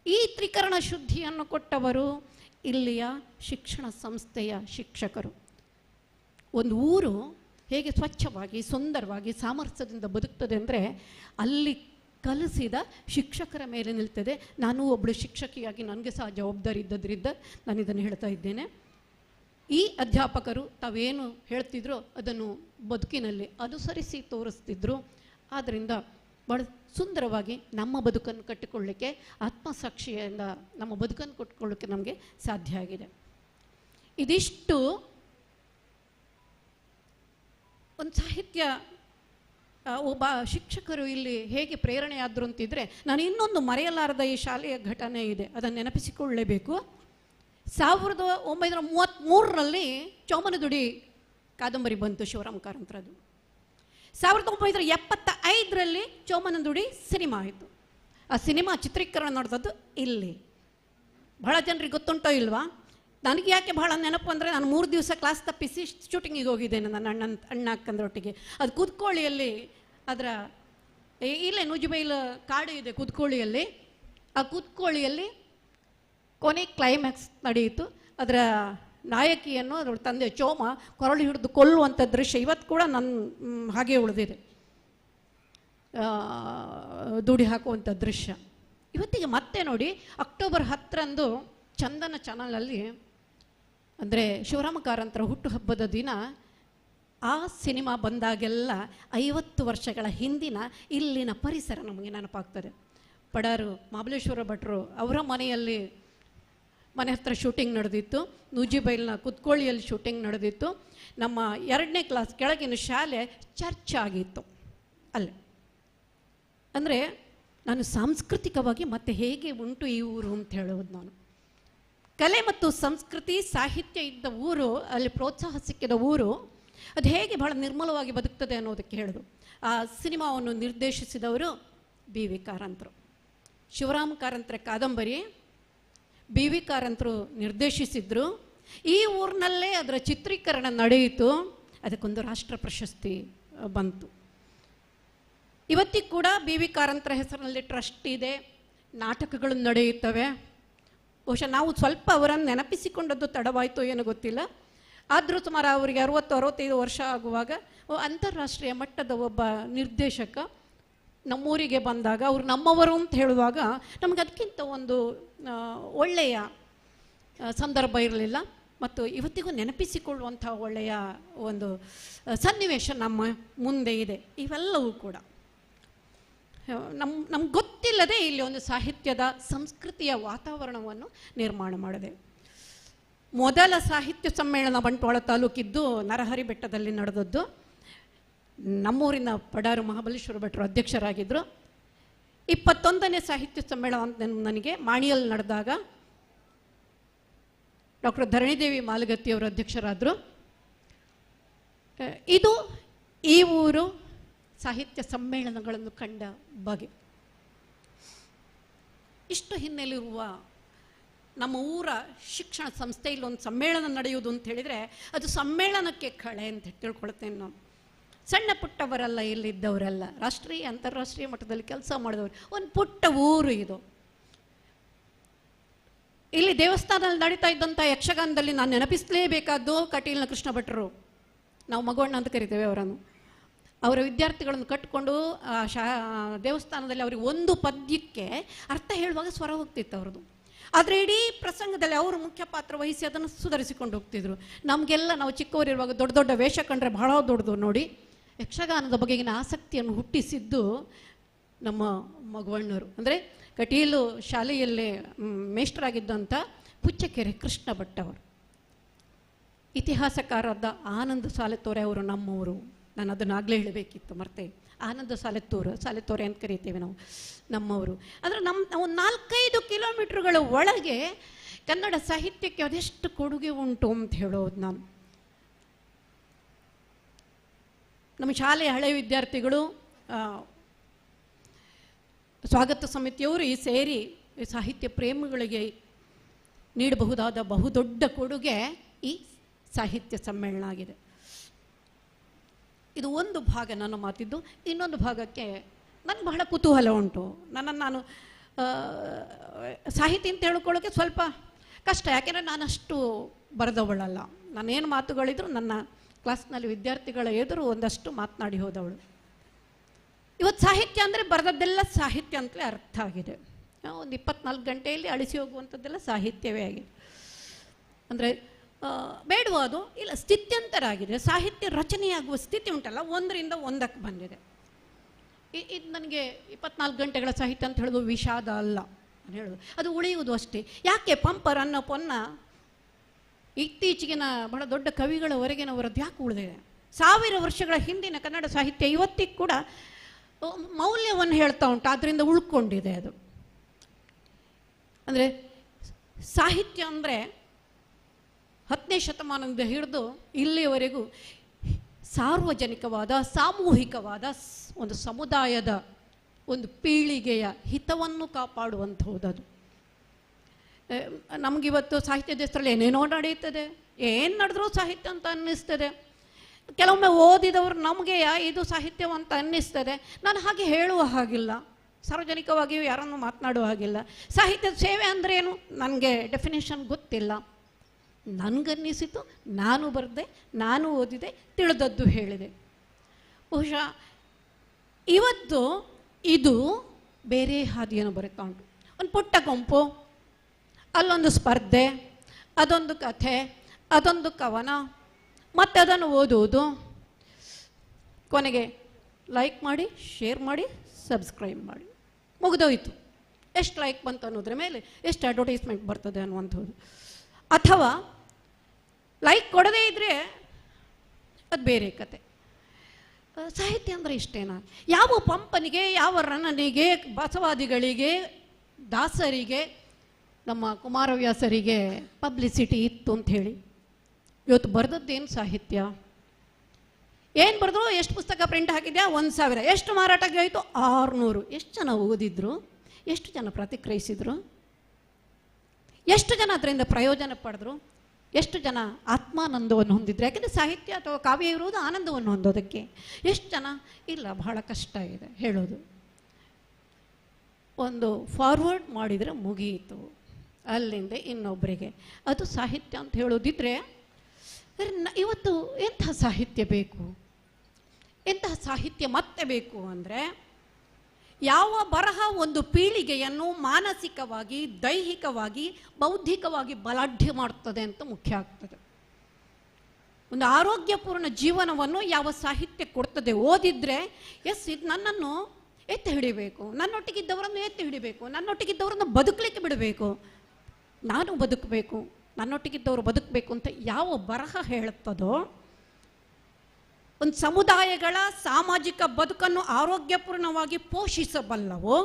ಈ ತ್ರಿಕರಣ ಶುದ್ಧಿಯನ್ನು ಕೊಟ್ಟವರು ಇಲ್ಲಿಯ ಶಿಕ್ಷಣ ಸಂಸ್ಥೆಯ ಶಿಕ್ಷಕರು. ಒಂದು ಊರು ಹೇಗೆ ಸ್ವಚ್ಛವಾಗಿ, ಸುಂದರವಾಗಿ, ಸಾಮರ್ಥ್ಯದಿಂದ ಬದುಕ್ತದೆ ಅಂದರೆ ಅಲ್ಲಿ ಕಲಿಸಿದ ಶಿಕ್ಷಕರ ಮೇಲೆ ನಿಲ್ತದೆ. ನಾನು ಒಬ್ಬಳು ಶಿಕ್ಷಕಿಯಾಗಿ ನನಗೆ ಸಹ ಜವಾಬ್ದಾರಿ ಇದ್ದದ್ರಿಂದ ನಾನು ಇದನ್ನು ಹೇಳ್ತಾ ಇದ್ದೇನೆ. ಈ ಅಧ್ಯಾಪಕರು ತಾವೇನು ಹೇಳ್ತಿದ್ರೋ ಅದನ್ನು ಬದುಕಿನಲ್ಲಿ ಅನುಸರಿಸಿ ತೋರಿಸ್ತಿದ್ರು. ಆದ್ದರಿಂದ ಭಾಳ ಸುಂದರವಾಗಿ ನಮ್ಮ ಬದುಕನ್ನು ಕಟ್ಟಿಕೊಳ್ಳಿಕ್ಕೆ ಆತ್ಮಸಾಕ್ಷಿಯಿಂದ ನಮ್ಮ ಬದುಕನ್ನು ಕಟ್ಟಿಕೊಳ್ಳಿಕ್ಕೆ ನಮಗೆ ಸಾಧ್ಯ ಆಗಿದೆ. ಇದಿಷ್ಟು ಒಂದು ಸಾಹಿತ್ಯ ಒಬ್ಬ ಶಿಕ್ಷಕರು ಇಲ್ಲಿ ಹೇಗೆ ಪ್ರೇರಣೆಯಾದರು ಅಂತಿದ್ರೆ, ನಾನು ಇನ್ನೊಂದು ಮರೆಯಲಾರದ ಈ ಶಾಲೆಯ ಘಟನೆ ಇದೆ. ಅದನ್ನು ನೆನಪಿಸಿಕೊಳ್ಳಲೇಬೇಕು ಸಾವಿರದ ಒಂಬೈನೂರ ಮೂವತ್ತ್ಮೂರರಲ್ಲಿ ಚೌಮನದುಡಿ ಕಾದಂಬರಿ ಬಂತು ಶಿವರಾಮ ಕಾರಂತರದು ಸಾವಿರದ ಒಂಬೈನೂರ ಎಪ್ಪತ್ತ ಐದರಲ್ಲಿ ಚೋಮನಂದುಡಿ ಸಿನಿಮಾ ಆಯಿತು. ಆ ಸಿನಿಮಾ ಚಿತ್ರೀಕರಣ ನಡೆದದ್ದು ಇಲ್ಲಿ. ಬಹಳ ಜನರಿಗೆ ಗೊತ್ತುಂಟೋ ಇಲ್ವಾ? ನನಗೆ ಯಾಕೆ ಬಹಳ ನೆನಪು ಅಂದರೆ ನಾನು ಮೂರು ದಿವಸ ಕ್ಲಾಸ್ ತಪ್ಪಿಸಿ ಶೂಟಿಂಗಿಗೆ ಹೋಗಿದ್ದೇನೆ ನನ್ನ ಅಣ್ಣನ, ಅಣ್ಣ ಅಕ್ಕಂದ್ರೊಟ್ಟಿಗೆ. ಅದು ಕುದ್ಕೋಳಿಯಲ್ಲಿ ಅದರ ಇಲ್ಲೇ ನುಜುಬೈಲ್ ಕಾಡು ಇದೆ ಕುದ್ಕೋಳಿಯಲ್ಲಿ ಆ ಕುದ್ಕೋಳಿಯಲ್ಲಿ ಕೊನೆ ಕ್ಲೈಮ್ಯಾಕ್ಸ್ ನಡೆಯಿತು. ಅದರ ನಾಯಕಿಯನ್ನು ಅದರ ತಂದೆ ಚೋಮ ಕೊರಳು ಹಿಡಿದು ಕೊಲ್ಲುವಂಥ ದೃಶ್ಯ ಇವತ್ತು ಕೂಡ ನನ್ನ ಹಾಗೆ ಉಳಿದಿದೆ. ದುಡಿ ಹಾಕುವಂಥ ದೃಶ್ಯ. ಇವತ್ತಿಗೆ ಮತ್ತೆ ನೋಡಿ ಅಕ್ಟೋಬರ್ ಹತ್ತರಂದು ಚಂದನ ಚಾನಲಲ್ಲಿ ಅಂದರೆ ಶಿವರಾಮ ಕಾರಂತರ ಹುಟ್ಟುಹಬ್ಬದ ದಿನ ಆ ಸಿನಿಮಾ ಬಂದಾಗೆಲ್ಲ ಐವತ್ತು ವರ್ಷಗಳ ಹಿಂದಿನ ಇಲ್ಲಿನ ಪರಿಸರ ನಮಗೆ ನೆನಪಾಗ್ತದೆ. ಪಡಾರು ಮಹಾಬಲೇಶ್ವರ ಭಟ್ರು ಅವರ ಮನೆಯಲ್ಲಿ ಮನೆ ಹತ್ರ ಶೂಟಿಂಗ್ ನಡೆದಿತ್ತು. ನೂಜಿಬೈಲ್ನ ಕುತ್ಕೋಳಿಯಲ್ಲಿ ಶೂಟಿಂಗ್ ನಡೆದಿತ್ತು. ನಮ್ಮ ಎರಡನೇ ಕ್ಲಾಸ್ ಕೆಳಗಿನ ಶಾಲೆ ಚರ್ಚ್ ಆಗಿತ್ತು. ಅಲ್ಲೇ. ಅಂದರೆ ನಾನು ಸಾಂಸ್ಕೃತಿಕವಾಗಿ ಮತ್ತೆ ಹೇಗೆ ಉಂಟು ಈ ಊರು ಅಂತ ಹೇಳೋದು ನಾನು. ಕಲೆ ಮತ್ತು ಸಂಸ್ಕೃತಿ, ಸಾಹಿತ್ಯ ಇದ್ದ ಊರು, ಅಲ್ಲಿ ಪ್ರೋತ್ಸಾಹ ಸಿಕ್ಕಿದ ಊರು, ಅದು ಹೇಗೆ ಬಹಳ ನಿರ್ಮಲವಾಗಿ ಬದುಕ್ತದೆ ಅನ್ನೋದಕ್ಕೆ ಹೇಳೋದು. ಆ ಸಿನಿಮಾವನ್ನು ನಿರ್ದೇಶಿಸಿದವರು ಬಿ ವಿ ಕಾರಂತರು. ಶಿವರಾಮ ಕಾರಂತರ ಕಾದಂಬರಿ ಬಿ ವಿ ಕಾರಂತರು ನಿರ್ದೇಶಿಸಿದ್ರು. ಈ ಊರಿನಲ್ಲೇ ಅದರ ಚಿತ್ರೀಕರಣ ನಡೆಯಿತು. ಅದಕ್ಕೊಂದು ರಾಷ್ಟ್ರ ಪ್ರಶಸ್ತಿ ಬಂತು. ಇವತ್ತಿಗೆ ಕೂಡ ಬಿ ವಿ ಕಾರಂತರ ಹೆಸರಿನಲ್ಲಿ ಟ್ರಸ್ಟ್ ಇದೆ. ನಾಟಕಗಳು ನಡೆಯುತ್ತವೆ. ಬಹುಶಃ ನಾವು ಸ್ವಲ್ಪ ಅವರನ್ನು ನೆನಪಿಸಿಕೊಂಡದ್ದು ತಡವಾಯಿತು ಏನೋ ಗೊತ್ತಿಲ್ಲ. ಆದರೂ ಸುಮಾರು ಅವರಿಗೆ ಅರುವತ್ತು, ಅರವತ್ತೈದು ವರ್ಷ ಆಗುವಾಗ ಅಂತಾರಾಷ್ಟ್ರೀಯ ಮಟ್ಟದ ಒಬ್ಬ ನಿರ್ದೇಶಕ ನಮ್ಮೂರಿಗೆ ಬಂದಾಗ, ಅವರು ನಮ್ಮವರು ಅಂತ ಹೇಳುವಾಗ ನಮಗೆ ಅದಕ್ಕಿಂತ ಒಂದು ಒಳ್ಳೆಯ ಸಂದರ್ಭ ಇರಲಿಲ್ಲ. ಮತ್ತು ಇವತ್ತಿಗೂ ನೆನಪಿಸಿಕೊಳ್ಳುವಂಥ ಒಳ್ಳೆಯ ಒಂದು ಸನ್ನಿವೇಶ ನಮ್ಮ ಮುಂದೆ ಇದೆ. ಇವೆಲ್ಲವೂ ಕೂಡ. ನಮ್ಮ ನಮ್ಗೆ ಗೊತ್ತಿಲ್ಲದೆ ಇಲ್ಲಿ ಒಂದು ಸಾಹಿತ್ಯದ ಸಂಸ್ಕೃತಿಯ ವಾತಾವರಣವನ್ನು ನಿರ್ಮಾಣ ಮಾಡಿದೆ. ಮೊದಲ ಸಾಹಿತ್ಯ ಸಮ್ಮೇಳನ ಬಂಟ್ವಾಳ ತಾಲೂಕಿದ್ದು ನರಹರಿ ಬೆಟ್ಟದಲ್ಲಿ ನಡೆದದ್ದು. ನಮ್ಮೂರಿನ ಪಡಾರು ಮಹಾಬಲೇಶ್ವರ ಭಟ್ರು ಅಧ್ಯಕ್ಷರಾಗಿದ್ದರು ಇಪ್ಪತ್ತೊಂದನೇ ಸಾಹಿತ್ಯ ಸಮ್ಮೇಳನ ಅಂತ ನನಗೆ ಮಾಣಿಯಲ್ಲಿ ನಡೆದಾಗ ಡಾಕ್ಟರ್ ಧರಣಿದೇವಿ ಮಾಲಗತ್ತಿಯವರು ಅಧ್ಯಕ್ಷರಾದರು. ಇದು ಈ ಊರು ಸಾಹಿತ್ಯ ಸಮ್ಮೇಳನಗಳನ್ನು ಕಂಡ ಬಗೆ. ಇಷ್ಟು ಹಿನ್ನೆಲೆಯಿರುವ ನಮ್ಮ ಊರ ಶಿಕ್ಷಣ ಸಂಸ್ಥೆಯಲ್ಲಿ ಒಂದು ಸಮ್ಮೇಳನ ನಡೆಯುವುದು ಅಂತ ಹೇಳಿದರೆ ಅದು ಸಮ್ಮೇಳನಕ್ಕೆ ಕಳೆ ಅಂತ ತಿಳ್ಕೊಳ್ತೇನೆ ನಾವು ಸಣ್ಣ ಪುಟ್ಟವರಲ್ಲ ಇಲ್ಲಿದ್ದವರೆಲ್ಲ ರಾಷ್ಟ್ರೀಯ, ಅಂತಾರಾಷ್ಟ್ರೀಯ ಮಟ್ಟದಲ್ಲಿ ಕೆಲಸ ಮಾಡಿದವರು. ಒಂದು ಪುಟ್ಟ ಊರು ಇದು. ಇಲ್ಲಿ ದೇವಸ್ಥಾನದಲ್ಲಿ ನಡೀತಾ ಇದ್ದಂಥ ಯಕ್ಷಗಾನದಲ್ಲಿ ನಾನು ನೆನಪಿಸಲೇಬೇಕಾದ್ದು ಕಟೀಲ್ನ ಕೃಷ್ಣ ಭಟ್ರು. ನಾವು ಮಗುವಣ್ಣ ಅಂತ ಕರಿತೇವೆ ಅವರನ್ನು. ಅವರ ವಿದ್ಯಾರ್ಥಿಗಳನ್ನು ಕಟ್ಟಿಕೊಂಡು ಆ ಶಾ ದೇವಸ್ಥಾನದಲ್ಲಿ ಅವರಿಗೆ ಒಂದು ಪದ್ಯಕ್ಕೆ ಅರ್ಥ ಹೇಳುವಾಗ ಸ್ವರ ಹೋಗ್ತಿತ್ತು ಅವ್ರದ್ದು. ಆದರೆ ಇಡೀ ಪ್ರಸಂಗದಲ್ಲಿ ಅವರು ಮುಖ್ಯ ಪಾತ್ರ ವಹಿಸಿ ಅದನ್ನು ಸುಧಾರಿಸಿಕೊಂಡು ಹೋಗ್ತಿದ್ರು. ನಮಗೆಲ್ಲ ನಾವು ಚಿಕ್ಕವರಿರುವಾಗ ದೊಡ್ಡ ದೊಡ್ಡ ವೇಷ ಕಂಡ್ರೆ ಬಹಳ ದೊಡ್ಡದು ನೋಡಿ. ಯಕ್ಷಗಾನದ ಬಗೆಗಿನ ಆಸಕ್ತಿಯನ್ನು ಹುಟ್ಟಿಸಿದ್ದು ನಮ್ಮ ಮಗವಣ್ಣರು. ಅಂದರೆ ಕಟೀಲು ಶಾಲೆಯಲ್ಲೇ ಮೇಷ್ಟರಾಗಿದ್ದಂಥ ಪುಚ್ಚಕೆರೆ ಕೃಷ್ಣ ಭಟ್ ಅವರು ಇತಿಹಾಸಕಾರರಾದ ಆನಂದ ಸಾಲೆತೋರೆ ಅವರು ನಮ್ಮವರು ನಾನು ಅದನ್ನು ಆಗಲೇ ಹೇಳಬೇಕಿತ್ತು ಮರ್ತೆ. ಆನಂದ ಸಾಲೆತ್ತೂರು ಸಾಲೆತೋರೆ ಅಂತ ಕರಿತೇವೆ ನಾವು ನಮ್ಮವರು ಅಂದರೆ ನಮ್ಮ ಒಂದು ನಾಲ್ಕೈದು ಕಿಲೋಮೀಟ್ರ್ಗಳ ಒಳಗೆ ಕನ್ನಡ ಸಾಹಿತ್ಯಕ್ಕೆ ಅದೆಷ್ಟು ಕೊಡುಗೆ ಉಂಟು ಅಂತ ಹೇಳೋದು ನಾನು. ನಮ್ಮ ಶಾಲೆಯ ಹಳೆಯ ವಿದ್ಯಾರ್ಥಿಗಳು ಸ್ವಾಗತ ಸಮಿತಿಯವರು ಈ ಸೇರಿ ಸಾಹಿತ್ಯ ಪ್ರೇಮಿಗಳಿಗೆ ನೀಡಬಹುದಾದ ಬಹುದೊಡ್ಡ ಕೊಡುಗೆ ಈ ಸಾಹಿತ್ಯ ಸಮ್ಮೇಳನ ಆಗಿದೆ. ಇದು ಒಂದು ಭಾಗ ನಾನು ಮಾತಿದ್ದು, ಇನ್ನೊಂದು ಭಾಗಕ್ಕೆ ನನಗೆ ಬಹಳ ಕುತೂಹಲ ಉಂಟು. ನನ್ನನ್ನು ನಾನು ಸಾಹಿತ್ಯ ಸಾಹಿತಿ ಅಂತ ಹೇಳ್ಕೊಳ್ಳೋಕ್ಕೆ ಸ್ವಲ್ಪ ಕಷ್ಟ, ಯಾಕೆಂದರೆ ನಾನಷ್ಟು ಬರೆದವಳಲ್ಲ. ನಾನೇನು ಮಾತುಗಳಿದ್ರು ನನ್ನ ಕ್ಲಾಸ್ನಲ್ಲಿ ವಿದ್ಯಾರ್ಥಿಗಳ ಎದುರು ಒಂದಷ್ಟು ಮಾತನಾಡಿ ಹೋದವಳು. ಇವತ್ತು ಸಾಹಿತ್ಯ ಅಂದರೆ ಬರೆದದ್ದೆಲ್ಲ ಸಾಹಿತ್ಯ ಅಂತಲೇ ಅರ್ಥ ಆಗಿದೆ. ಒಂದು ಇಪ್ಪತ್ನಾಲ್ಕು ಗಂಟೆಯಲ್ಲಿ ಅಳಿಸಿ ಹೋಗುವಂಥದ್ದೆಲ್ಲ ಸಾಹಿತ್ಯವೇ ಆಗಿದೆ. ಅಂದರೆ ಬೇಡವೋ ಅದು, ಇಲ್ಲ ಸ್ಥಿತ್ಯಂತರ ಆಗಿದೆ ಸಾಹಿತ್ಯ ರಚನೆಯಾಗುವ ಸ್ಥಿತಿ ಉಂಟಲ್ಲ, ಒಂದರಿಂದ ಒಂದಕ್ಕೆ ಬಂದಿದೆ. ಇದು ನನಗೆ ಇಪ್ಪತ್ನಾಲ್ಕು ಗಂಟೆಗಳ ಸಾಹಿತ್ಯ ಅಂತ ಹೇಳೋದು ವಿಷಾದ ಅಲ್ಲ. ಅಂತ ಹೇಳೋದು ಅದು ಉಳಿಯುವುದು ಅಷ್ಟೇ. ಯಾಕೆ ಪಂಪರ್ ಅನ್ನೋ ಪೊನ್ನ ಇತ್ತೀಚೆಗಿನ ಬಹಳ ದೊಡ್ಡ ಕವಿಗಳವರೆಗಿನವರದ್ದು ಯಾಕೆ ಉಳಿದಿದೆ. ಸಾವಿರ ವರ್ಷಗಳ ಹಿಂದಿನ ಕನ್ನಡ ಸಾಹಿತ್ಯ ಇವತ್ತಿಗೆ ಕೂಡ ಮೌಲ್ಯವನ್ನು ಹೇಳ್ತಾ ಉಂಟು ಆದ್ದರಿಂದ ಉಳ್ಕೊಂಡಿದೆ ಅದು. ಅಂದರೆ, ಸಾಹಿತ್ಯ ಅಂದರೆ ಹತ್ತನೇ ಶತಮಾನದಿಂದ ಹಿಡಿದು ಇಲ್ಲಿಯವರೆಗೂ ಸಾರ್ವಜನಿಕವಾದ, ಸಾಮೂಹಿಕವಾದ ಒಂದು ಸಮುದಾಯದ ಒಂದು ಪೀಳಿಗೆಯ ಹಿತವನ್ನು ಕಾಪಾಡುವಂಥದ್ದು ನಮಗಿವತ್ತು ಸಾಹಿತ್ಯ ದೇಶದಲ್ಲಿ ಏನೇನೋ ನಡೆಯುತ್ತದೆ, ಏನು ನಡೆದ್ರೂ ಸಾಹಿತ್ಯ ಅಂತ ಅನ್ನಿಸ್ತದೆ. ಕೆಲವೊಮ್ಮೆ ಓದಿದವರು ನಮಗೆ ಇದು ಸಾಹಿತ್ಯವಂತ ಅನ್ನಿಸ್ತದೆ. ನಾನು ಹಾಗೆ ಹೇಳುವ ಹಾಗಿಲ್ಲ. ಸಾರ್ವಜನಿಕವಾಗಿಯೂ ಯಾರನ್ನು ಮಾತನಾಡುವ ಹಾಗಿಲ್ಲ. ಸಾಹಿತ್ಯದ ಸೇವೆ ಅಂದ್ರೇನು ನನಗೆ ಡೆಫಿನೇಷನ್ ಗೊತ್ತಿಲ್ಲ. ನನಗನ್ನಿಸಿತು, ನಾನು ಬರೆದೆ, ನಾನು ಓದಿದೆ, ತಿಳಿದದ್ದು ಹೇಳಿದೆ. ಬಹುಶಃ ಇವತ್ತು ಇದು ಬೇರೆ ಹಾದಿಯನ್ನು ಬರುತ್ತಾ ಉಂಟು. ಒಂದು ಪುಟ್ಟ ಗುಂಪು ಅಲ್ಲೊಂದು ಸ್ಪರ್ಧೆ, ಅದೊಂದು ಕಥೆ, ಅದೊಂದು ಕವನ, ಮತ್ತೆ ಅದನ್ನು ಓದುವುದು. ಕೊನೆಗೆ ಲೈಕ್ ಮಾಡಿ ಶೇರ್ ಮಾಡಿ ಸಬ್ಸ್ಕ್ರೈಬ್ ಮಾಡಿ. ಮುಗಿದೋಯ್ತು. ಎಷ್ಟು ಲೈಕ್ ಬಂತು ಅನ್ನೋದ್ರ ಮೇಲೆ ಎಷ್ಟು ಅಡ್ವರ್ಟೈಸ್ಮೆಂಟ್ ಬರ್ತದೆ ಅನ್ನುವಂಥದ್ದು. ಅಥವಾ ಲೈಕ್ ಕೊಡದೇ ಇದ್ದರೆ ಅದು ಬೇರೆ ಕತೆ. ಸಾಹಿತ್ಯ ಅಂದರೆ ಇಷ್ಟೇನಾ? ಯಾವ ಪಂಪನಿಗೆ, ಯಾವ ರಣನಿಗೆ ಬಸವಾದಿಗಳಿಗೆ, ದಾಸರಿಗೆ ನಮ್ಮ ಕುಮಾರವ್ಯಾಸರಿಗೆ ಪಬ್ಲಿಸಿಟಿ ಇತ್ತು ಅಂತ ಹೇಳಿ. ಇವತ್ತು ಬರೆದದ್ದೇನು ಸಾಹಿತ್ಯ? ಏನು ಬರೆದ್ರು ಎಷ್ಟು ಪುಸ್ತಕ ಪ್ರಿಂಟ್ ಹಾಕಿದ್ಯಾ? ಒಂದು ಸಾವಿರ. ಎಷ್ಟು ಮಾರಾಟಕ್ಕೆ ಆಯಿತು ಆರುನೂರು. ಎಷ್ಟು ಜನ ಓದಿದ್ರು? ಎಷ್ಟು ಜನ ಪ್ರತಿಕ್ರಿಯಿಸಿದರು? ಎಷ್ಟು ಜನ ಅದರಿಂದ ಪ್ರಯೋಜನ ಪಡೆದ್ರು? ಎಷ್ಟು ಜನ ಆತ್ಮಾನಂದವನ್ನು ಹೊಂದಿದ್ರು? ಯಾಕೆಂದರೆ ಸಾಹಿತ್ಯ ಅಥವಾ ಕಾವ್ಯ ಇರುವುದು ಆನಂದವನ್ನು ಹೊಂದೋದಕ್ಕೆ. ಎಷ್ಟು ಜನ? ಇಲ್ಲ, ಬಹಳ ಕಷ್ಟ ಇದೆ ಹೇಳೋದು. ಒಂದು ಫಾರ್ವರ್ಡ್ ಮಾಡಿದರೆ ಮುಗಿಯಿತು. ಅಲ್ಲಿಂದ ಇನ್ನೊಬ್ಬರಿಗೆ ಅದು ಸಾಹಿತ್ಯ ಅಂತ ಹೇಳೋದಿದ್ರೆ ಇವತ್ತು ಎಂಥ ಸಾಹಿತ್ಯ ಬೇಕು? ಎಂತಹ ಸಾಹಿತ್ಯ ಮತ್ತೆ ಬೇಕು ಅಂದರೆ, ಯಾವ ಬರಹ ಒಂದು ಪೀಳಿಗೆಯನ್ನು ಮಾನಸಿಕವಾಗಿ, ದೈಹಿಕವಾಗಿ, ಬೌದ್ಧಿಕವಾಗಿ ಬಲಾಢ್ಯ ಮಾಡುತ್ತದೆ ಅಂತ ಮುಖ್ಯ ಆಗ್ತದೆ. ಒಂದು ಆರೋಗ್ಯಪೂರ್ಣ ಜೀವನವನ್ನು ಯಾವ ಸಾಹಿತ್ಯ ಕೊಡ್ತದೆ ಓದಿದ್ರೆ, ಎಸ್, ಇದು ನನ್ನನ್ನು ಎತ್ತಿ ಹಿಡಿಬೇಕು. ನನ್ನೊಟ್ಟಿಗಿದ್ದವರನ್ನು ಎತ್ತಿ ಹಿಡಿಬೇಕು. ನನ್ನೊಟ್ಟಿಗಿದ್ದವರನ್ನು ಬದುಕಲಿಕ್ಕೆ ಬಿಡಬೇಕು. ನಾನು ಬದುಕಬೇಕು, ನನ್ನೊಟ್ಟಿಗಿದ್ದವರು ಬದುಕಬೇಕು ಅಂತ ಯಾವ ಬರಹ ಹೇಳುತ್ತದೋ, ಒಂದು ಸಮುದಾಯಗಳ ಸಾಮಾಜಿಕ ಬದುಕನ್ನು ಆರೋಗ್ಯಪೂರ್ಣವಾಗಿ ಪೋಷಿಸಬಲ್ಲವೋ,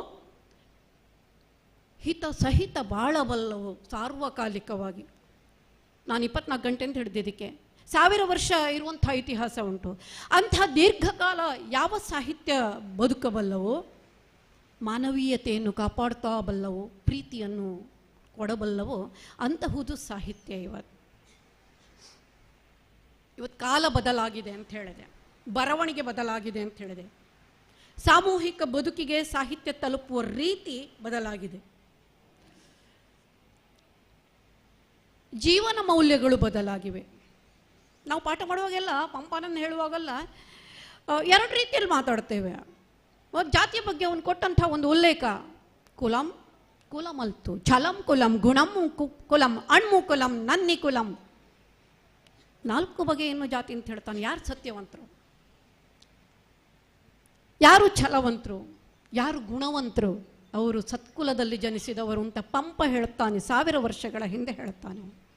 ಹಿತ ಸಹಿತ ಬಾಳಬಲ್ಲವು ಸಾರ್ವಕಾಲಿಕವಾಗಿ. ನಾನು ಇಪ್ಪತ್ನಾಲ್ಕು ಗಂಟೆ ಅಂತ ಹಿಡಿದಿದ್ದಕ್ಕೆ ಸಾವಿರ ವರ್ಷ ಇರುವಂಥ ಇತಿಹಾಸ ಉಂಟು. ಅಂಥ ದೀರ್ಘಕಾಲ ಯಾವ ಸಾಹಿತ್ಯ ಬದುಕಬಲ್ಲವೋ, ಮಾನವೀಯತೆಯನ್ನು ಕಾಪಾಡ್ತಾ ಬಲ್ಲವು, ಪ್ರೀತಿಯನ್ನು ಕೊಡಬಲ್ಲವೋ ಅಂತಹುದು ಸಾಹಿತ್ಯ ಇವತ್ತು. ಇವತ್ತು ಕಾಲ ಬದಲಾಗಿದೆ ಅಂತ ಹೇಳಿದೆ. ಬರವಣಿಗೆ ಬದಲಾಗಿದೆ ಅಂತ ಹೇಳಿದೆ. ಸಾಮೂಹಿಕ ಬದುಕಿಗೆ ಸಾಹಿತ್ಯ ತಲುಪುವ ರೀತಿ ಬದಲಾಗಿದೆ. ಜೀವನ ಮೌಲ್ಯಗಳು ಬದಲಾಗಿವೆ. ನಾವು ಪಾಠ ಮಾಡುವಾಗೆಲ್ಲ, ಪಂಪನನ್ನು ಹೇಳುವಾಗೆಲ್ಲ ಎರಡು ರೀತಿಯಲ್ಲಿ ಮಾತಾಡ್ತೇವೆ. ಒಂದು ಜಾತಿಯ ಬಗ್ಗೆ ಅವನು ಕೊಟ್ಟಂಥ ಒಂದು ಉಲ್ಲೇಖ, ಕುಲಂ ಕುಲಮಲ್ತು. ಛಲಂ ಕುಲಂ ಕು- ಕುಲಂ, ಅಣ್ಮು ಕುಲಂ, ನನ್ನಿ ಕುಲಂ. ನಾಲ್ಕು ಬಗೆಯನ್ನು ಜಾತಿ ಅಂತ ಹೇಳ್ತಾನೆ. ಯಾರು ಸತ್ಯವಂತರು? ಯಾರು ಛಲವಂತರು? ಯಾರು ಗುಣವಂತರು? ಅವರು ಸತ್ಕುಲದಲ್ಲಿ ಜನಿಸಿದವರು ಅಂತ ಪಂಪ ಹೇಳ್ತಾನೆ, ಸಾವಿರ ವರ್ಷಗಳ ಹಿಂದೆ ಹೇಳ್ತಾನೆ.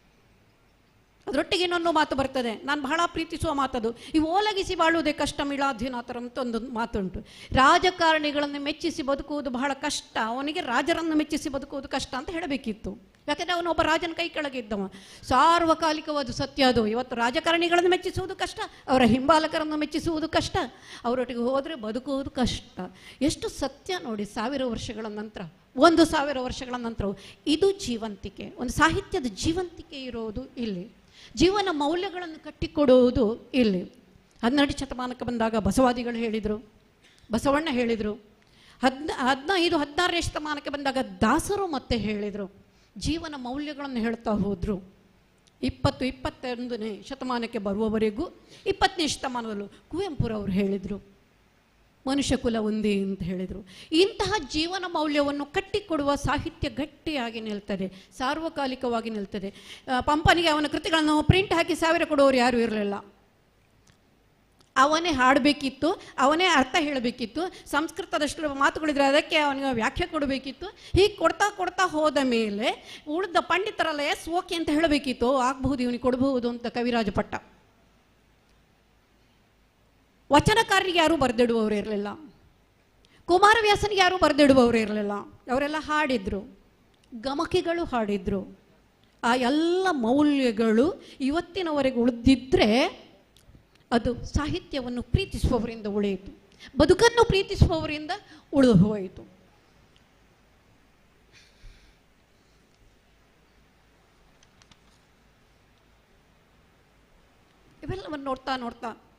ಅದರೊಟ್ಟಿಗೆ ಇನ್ನೊಂದು ಮಾತು ಬರ್ತದೆ. ನಾನು ಬಹಳ ಪ್ರೀತಿಸುವ ಮಾತದು. ಈ ಓಲಗಿಸಿ ಬಾಳುವುದೇ ಕಷ್ಟ ಮಿಳಾಧೀನಾಥರ ಅಂತ ಒಂದು ಮಾತುಂಟು. ರಾಜಕಾರಣಿಗಳನ್ನು ಮೆಚ್ಚಿಸಿ ಬದುಕುವುದು ಬಹಳ ಕಷ್ಟ. ಅವನಿಗೆ ರಾಜರನ್ನು ಮೆಚ್ಚಿಸಿ ಬದುಕುವುದು ಕಷ್ಟ ಅಂತ ಹೇಳಬೇಕಿತ್ತು. ಯಾಕೆಂದರೆ ಅವನು ಒಬ್ಬ ರಾಜನ ಕೈ ಕೆಳಗಿದ್ದವ ಸಾರ್ವಕಾಲಿಕವಾದ ಸತ್ಯ ಅದು. ಇವತ್ತು ರಾಜಕಾರಣಿಗಳನ್ನು ಮೆಚ್ಚಿಸುವುದು ಕಷ್ಟ, ಅವರ ಹಿಂಬಾಲಕರನ್ನು ಮೆಚ್ಚಿಸುವುದು ಕಷ್ಟ, ಅವರೊಟ್ಟಿಗೆ ಹೋದರೆ ಬದುಕುವುದು ಕಷ್ಟ. ಎಷ್ಟು ಸತ್ಯ ನೋಡಿ ಸಾವಿರ ವರ್ಷಗಳ ನಂತರ, ಒಂದು ಸಾವಿರ ವರ್ಷಗಳ ನಂತರವು. ಇದು ಜೀವಂತಿಕೆ. ಒಂದು ಸಾಹಿತ್ಯದ ಜೀವಂತಿಕೆ ಇರೋದು ಇಲ್ಲಿ. ಜೀವನ ಮೌಲ್ಯಗಳನ್ನು ಕಟ್ಟಿಕೊಡುವುದು ಇಲ್ಲಿ. ಹನ್ನೆರಡು ಶತಮಾನಕ್ಕೆ ಬಂದಾಗ ಬಸವಾದಿಗಳು ಹೇಳಿದರು, ಬಸವಣ್ಣ ಹೇಳಿದರು. ಹದ್ನ, ಹದಿನೈದು, ಹದಿನಾರನೇ ಶತಮಾನಕ್ಕೆ ಬಂದಾಗ ದಾಸರು ಮತ್ತೆ ಹೇಳಿದರು. ಜೀವನ ಮೌಲ್ಯಗಳನ್ನು ಹೇಳ್ತಾ ಹೋದರು. ಇಪ್ಪತ್ತು, ಇಪ್ಪತ್ತೊಂದನೇ ಶತಮಾನಕ್ಕೆ ಬರುವವರೆಗೂ, ಇಪ್ಪತ್ತನೇ ಶತಮಾನದಲ್ಲೂ ಕುವೆಂಪುರವರು ಹೇಳಿದರು. ಮನುಷ್ಯ ಕುಲ ಒಂದೇ ಅಂತ ಹೇಳಿದರು. ಇಂತಹ ಜೀವನ ಮೌಲ್ಯವನ್ನು ಕಟ್ಟಿಕೊಡುವ ಸಾಹಿತ್ಯ ಗಟ್ಟಿಯಾಗಿ ನಿಲ್ತದೆ, ಸಾರ್ವಕಾಲಿಕವಾಗಿ ನಿಲ್ತದೆ. ಪಂಪನಿಗೆ ಅವನ ಕೃತಿಗಳನ್ನು ಪ್ರಿಂಟ್ ಹಾಕಿ ಸಾವಿರ ಕೊಡುವವರು ಯಾರೂ ಇರಲಿಲ್ಲ. ಅವನೇ ಹಾಡಬೇಕಿತ್ತು, ಅವನೇ ಅರ್ಥ ಹೇಳಬೇಕಿತ್ತು, ಸಂಸ್ಕೃತದಷ್ಟು ಮಾತುಗಳಿದ್ರೆ ಅದಕ್ಕೆ ಅವನಿಗೆ ವ್ಯಾಖ್ಯೆ ಕೊಡಬೇಕಿತ್ತು. ಹೀಗೆ ಕೊಡ್ತಾ ಕೊಡ್ತಾ ಹೋದ ಮೇಲೆ ಉಳಿದ ಪಂಡಿತರಲ್ಲ ಎಸ್ ಓಕೆ ಅಂತ ಹೇಳಬೇಕಿತ್ತು. ಆಗಬಹುದು, ಇವನಿಗೆ ಕೊಡಬಹುದು ಅಂತ ಕವಿರಾಜ ಪಟ್ಟ. ವಚನಕಾರರಿಗೆ ಯಾರೂ ಬರೆದಿಡುವವರು ಇರಲಿಲ್ಲ. ಕುಮಾರವ್ಯಾಸನಿಗೆ ಯಾರೂ ಬರೆದಿಡುವವರು ಇರಲಿಲ್ಲ. ಅವರೆಲ್ಲ ಹಾಡಿದ್ರು. ಗಮಕಿಗಳು ಹಾಡಿದ್ರು. ಆ ಎಲ್ಲ ಮೌಲ್ಯಗಳು ಇವತ್ತಿನವರೆಗೆ ಉಳಿದಿದ್ದರೆ ಅದು ಸಾಹಿತ್ಯವನ್ನು ಪ್ರೀತಿಸುವವರಿಂದ ಉಳಿಯಿತು. ಬದುಕನ್ನು ಪ್ರೀತಿಸುವವರಿಂದ ಉಳಿದು ಹೋಯಿತು. ಇವೆಲ್ಲವನ್ನು ನೋಡ್ತಾ ನೋಡ್ತಾ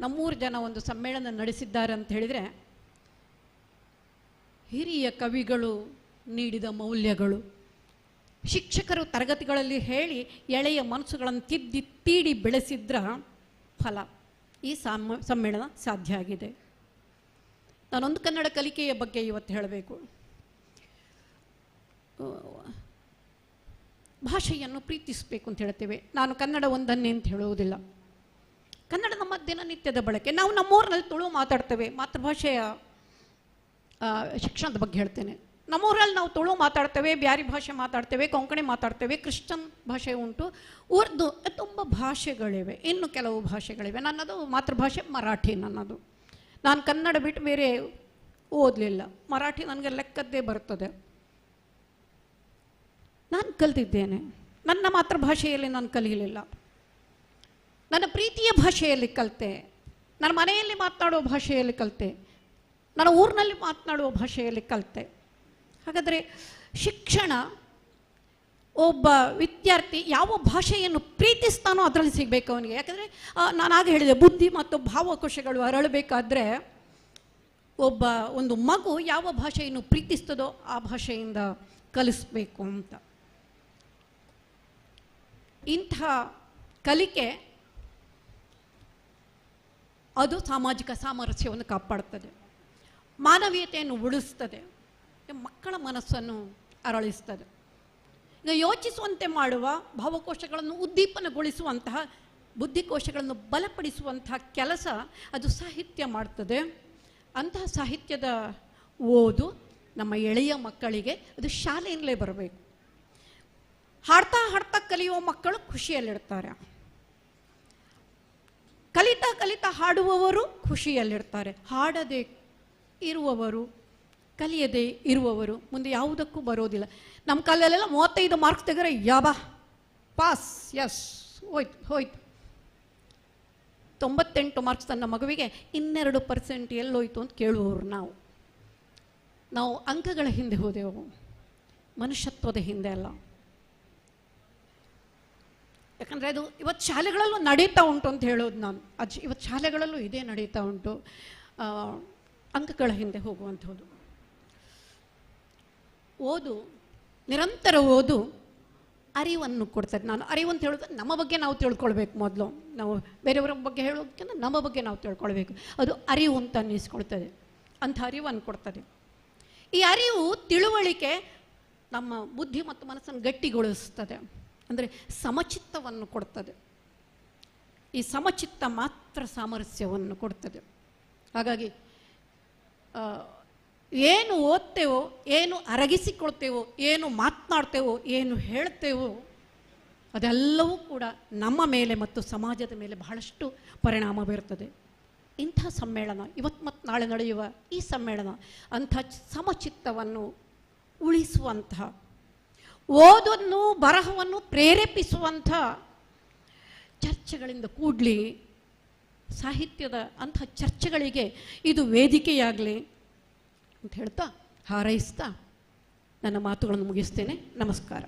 ನಮ್ಮೂರು ಜನ ಒಂದು ಸಮ್ಮೇಳನ ನಡೆಸಿದ್ದಾರೆ ಅಂತ ಹೇಳಿದರೆ, ಹಿರಿಯ ಕವಿಗಳು ನೀಡಿದ ಮೌಲ್ಯಗಳು. ಶಿಕ್ಷಕರು ತರಗತಿಗಳಲ್ಲಿ ಹೇಳಿ ಎಳೆಯ ಮನಸ್ಸುಗಳನ್ನು ತಿದ್ದಿ ತೀಡಿ ಬೆಳೆಸಿದ್ರ ಫಲ ಈ ಸಮ್ಮ, ಸಮ್ಮೇಳನ ಸಾಧ್ಯ ಆಗಿದೆ. ನಾನೊಂದು ಕನ್ನಡ ಕಲಿಕೆಯ ಬಗ್ಗೆ ಇವತ್ತು ಹೇಳಬೇಕು. ಭಾಷೆಯನ್ನು ಪ್ರೀತಿಸಬೇಕು ಅಂತ ಹೇಳ್ತೇವೆ. ನಾನು ಕನ್ನಡ ಒಂದನ್ನೇ ಅಂತ ಹೇಳುವುದಿಲ್ಲ. ಕನ್ನಡ ನಮ್ಮ ದಿನನಿತ್ಯದ ಬಳಕೆ. ನಾವು ನಮ್ಮೂರಿನಲ್ಲಿ ತುಳು ಮಾತಾಡ್ತೇವೆ, ಮಾತೃಭಾಷೆಯ ಶಿಕ್ಷಣದ ಬಗ್ಗೆ ಹೇಳ್ತೇನೆ. ನಮ್ಮೂರಲ್ಲಿ ನಾವು ತುಳು ಮಾತಾಡ್ತೇವೆ, ಬ್ಯಾರಿ ಭಾಷೆ ಮಾತಾಡ್ತೇವೆ, ಕೊಂಕಣಿ ಮಾತಾಡ್ತೇವೆ ಕ್ರಿಶ್ಚನ್ ಭಾಷೆ ಉಂಟು. ಉರ್ದು ತುಂಬ ಭಾಷೆಗಳಿವೆ, ಇನ್ನು ಕೆಲವು ಭಾಷೆಗಳಿವೆ. ನನ್ನದು ಮಾತೃಭಾಷೆ ಮರಾಠಿ ನನ್ನದು. ನಾನು ಕನ್ನಡ ಬಿಟ್ಟು ಬೇರೆ ಓದಲಿಲ್ಲ. ಮರಾಠಿ ನನಗೆ ಲೆಕ್ಕದ್ದೇ ಬರ್ತದೆ. ನಾನು ಕಲ್ತಿದ್ದೇನೆ. ನನ್ನ ಮಾತೃಭಾಷೆಯಲ್ಲಿ ನಾನು ಕಲಿಯಲಿಲ್ಲ. ನನ್ನ ಪ್ರೀತಿಯ ಭಾಷೆಯಲ್ಲಿ ಕಲಿತೆ. ನನ್ನ ಮನೆಯಲ್ಲಿ ಮಾತನಾಡುವ ಭಾಷೆಯಲ್ಲಿ ಕಲಿತೆ. ನನ್ನ ಊರಿನಲ್ಲಿ ಮಾತನಾಡುವ ಭಾಷೆಯಲ್ಲಿ ಕಲಿತೆ. ಹಾಗಾದರೆ ಶಿಕ್ಷಣ ಒಬ್ಬ ವಿದ್ಯಾರ್ಥಿ ಯಾವ ಭಾಷೆಯನ್ನು ಪ್ರೀತಿಸ್ತಾನೋ ಅದರಲ್ಲಿ ಸಿಗಬೇಕು ಅವನಿಗೆ. ಯಾಕಂದರೆ ಆಗ ಹೇಳಿದೆ, ಬುದ್ಧಿ ಮತ್ತು ಭಾವಕೋಶಗಳು ಅರಳಬೇಕಾದ್ರೆ ಒಬ್ಬ ಒಂದು ಮಗು ಯಾವ ಭಾಷೆಯನ್ನು ಪ್ರೀತಿಸ್ತದೋ ಆ ಭಾಷೆಯಿಂದ ಕಲಿಸ್ಬೇಕು ಅಂತ. ಇಂಥ ಕಲಿಕೆ ಅದು ಸಾಮಾಜಿಕ ಸಾಮರಸ್ಯವನ್ನು ಕಾಪಾಡ್ತದೆ ಮಾನವೀಯತೆಯನ್ನು ಉಳಿಸ್ತದೆ. ಮಕ್ಕಳ ಮನಸ್ಸನ್ನು ಅರಳಿಸ್ತದೆ. ಈಗ ಯೋಚಿಸುವಂತೆ ಮಾಡುವ, ಭಾವಕೋಶಗಳನ್ನು ಉದ್ದೀಪನಗೊಳಿಸುವಂತಹ, ಬುದ್ಧಿಕೋಶಗಳನ್ನು ಬಲಪಡಿಸುವಂತಹ ಕೆಲಸ ಅದು ಸಾಹಿತ್ಯ ಮಾಡ್ತದೆ. ಅಂತಹ ಸಾಹಿತ್ಯದ ಓದು ನಮ್ಮ ಎಳೆಯ ಮಕ್ಕಳಿಗೆ ಅದು ಶಾಲೆಯಿಂದಲೇ ಬರಬೇಕು. ಹಾಡ್ತಾ ಹಾಡ್ತಾ ಕಲಿಯುವ ಮಕ್ಕಳು ಖುಷಿಯಲ್ಲಿರ್ತಾರೆ. ಕಲಿತಾ ಕಲಿತಾ ಹಾಡುವವರು ಖುಷಿಯಲ್ಲಿರ್ತಾರೆ. ಹಾಡದೆ ಇರುವವರು, ಕಲಿಯದೆ ಇರುವವರು ಮುಂದೆ ಯಾವುದಕ್ಕೂ ಬರೋದಿಲ್ಲ. ನಮ್ಮ ಕಾಲಲ್ಲೆಲ್ಲ ಮೂವತ್ತೈದು ಮಾರ್ಕ್ಸ್ ತೆಗೆದ್ರೆ ಯಾಬಾ ಪಾಸ್ ಎಸ್ ಹೋಯ್ತು ಹೋಯ್ತು. ತೊಂಬತ್ತೆಂಟು ಮಾರ್ಕ್ಸ್ ತನ್ನ ಮಗುವಿಗೆ, ಇನ್ನೆರಡು ಪರ್ಸೆಂಟ್ ಎಲ್ಲೋಯ್ತು ಅಂತ ಕೇಳುವವರು ನಾವು. ನಾವು ಅಂಕಗಳ ಹಿಂದೆ ಹೋದೆವು. ಮನುಷ್ಯತ್ವದ ಹಿಂದೆ ಅಲ್ಲ. ಯಾಕಂದರೆ ಅದು ಇವತ್ತು ಶಾಲೆಗಳಲ್ಲೂ ನಡೀತಾ ಉಂಟು ಅಂತ ಹೇಳೋದು ನಾನು. ಅದು ಇವತ್ತು ಶಾಲೆಗಳಲ್ಲೂ ಇದೇ ನಡೀತಾ ಉಂಟು. ಅಂಕಗಳ ಹಿಂದೆ ಹೋಗುವಂಥದ್ದು. ಓದು, ನಿರಂತರ ಓದು ಅರಿವನ್ನು ಕೊಡ್ತದೆ ನಾನು. ಅರಿವು ಅಂತ ಹೇಳೋದು ನಮ್ಮ ಬಗ್ಗೆ ನಾವು ತಿಳ್ಕೊಳ್ಬೇಕು ಮೊದಲು. ನಾವು ಬೇರೆಯವರ ಬಗ್ಗೆ ಹೇಳೋದಕ್ಕಿಂತ ನಮ್ಮ ಬಗ್ಗೆ ನಾವು ತಿಳ್ಕೊಳ್ಬೇಕು. ಅದು ಅರಿವು ಅಂತ ಅನ್ನಿಸ್ಕೊಳ್ತದೆ. ಅಂಥ ಅರಿವನ್ನು ಕೊಡ್ತದೆ. ಈ ಅರಿವು ತಿಳುವಳಿಕೆ ನಮ್ಮ ಬುದ್ಧಿ ಮತ್ತು ಮನಸ್ಸನ್ನು ಗಟ್ಟಿಗೊಳಿಸ್ತದೆ. ಅಂದರೆ ಸಮಚಿತ್ತವನ್ನು ಕೊಡ್ತದೆ. ಈ ಸಮಚಿತ್ತ ಮಾತ್ರ ಸಾಮರಸ್ಯವನ್ನು ಕೊಡ್ತದೆ. ಹಾಗಾಗಿ ಏನು ಓದ್ತೇವೋ, ಏನು ಅರಗಿಸಿಕೊಳ್ತೇವೋ, ಏನು ಮಾತನಾಡ್ತೇವೋ, ಏನು ಹೇಳ್ತೇವೋ, ಅದೆಲ್ಲವೂ ಕೂಡ ನಮ್ಮ ಮೇಲೆ ಮತ್ತು ಸಮಾಜದ ಮೇಲೆ ಬಹಳಷ್ಟು ಪರಿಣಾಮ ಬೀರ್ತದೆ. ಇಂಥ ಸಮ್ಮೇಳನ ಇವತ್ತು ಮತ್ತು ನಾಳೆ ನಡೆಯುವ ಈ ಸಮ್ಮೇಳನ ಅಂಥ ಸಮಚಿತ್ತವನ್ನು ಉಳಿಸುವಂತಹ ಓದನ್ನು, ಬರಹವನ್ನು ಪ್ರೇರೇಪಿಸುವಂಥ ಚರ್ಚೆಗಳಿಂದ ಕೂಡಲಿ ಸಾಹಿತ್ಯದ ಅಂಥ ಚರ್ಚೆಗಳಿಗೆ ಇದು ವೇದಿಕೆಯಾಗಲಿ ಅಂತ ಹೇಳ್ತಾ ಹಾರೈಸ್ತಾ ನನ್ನ ಮಾತುಗಳನ್ನು ಮುಗಿಸ್ತೇನೆ. ನಮಸ್ಕಾರ.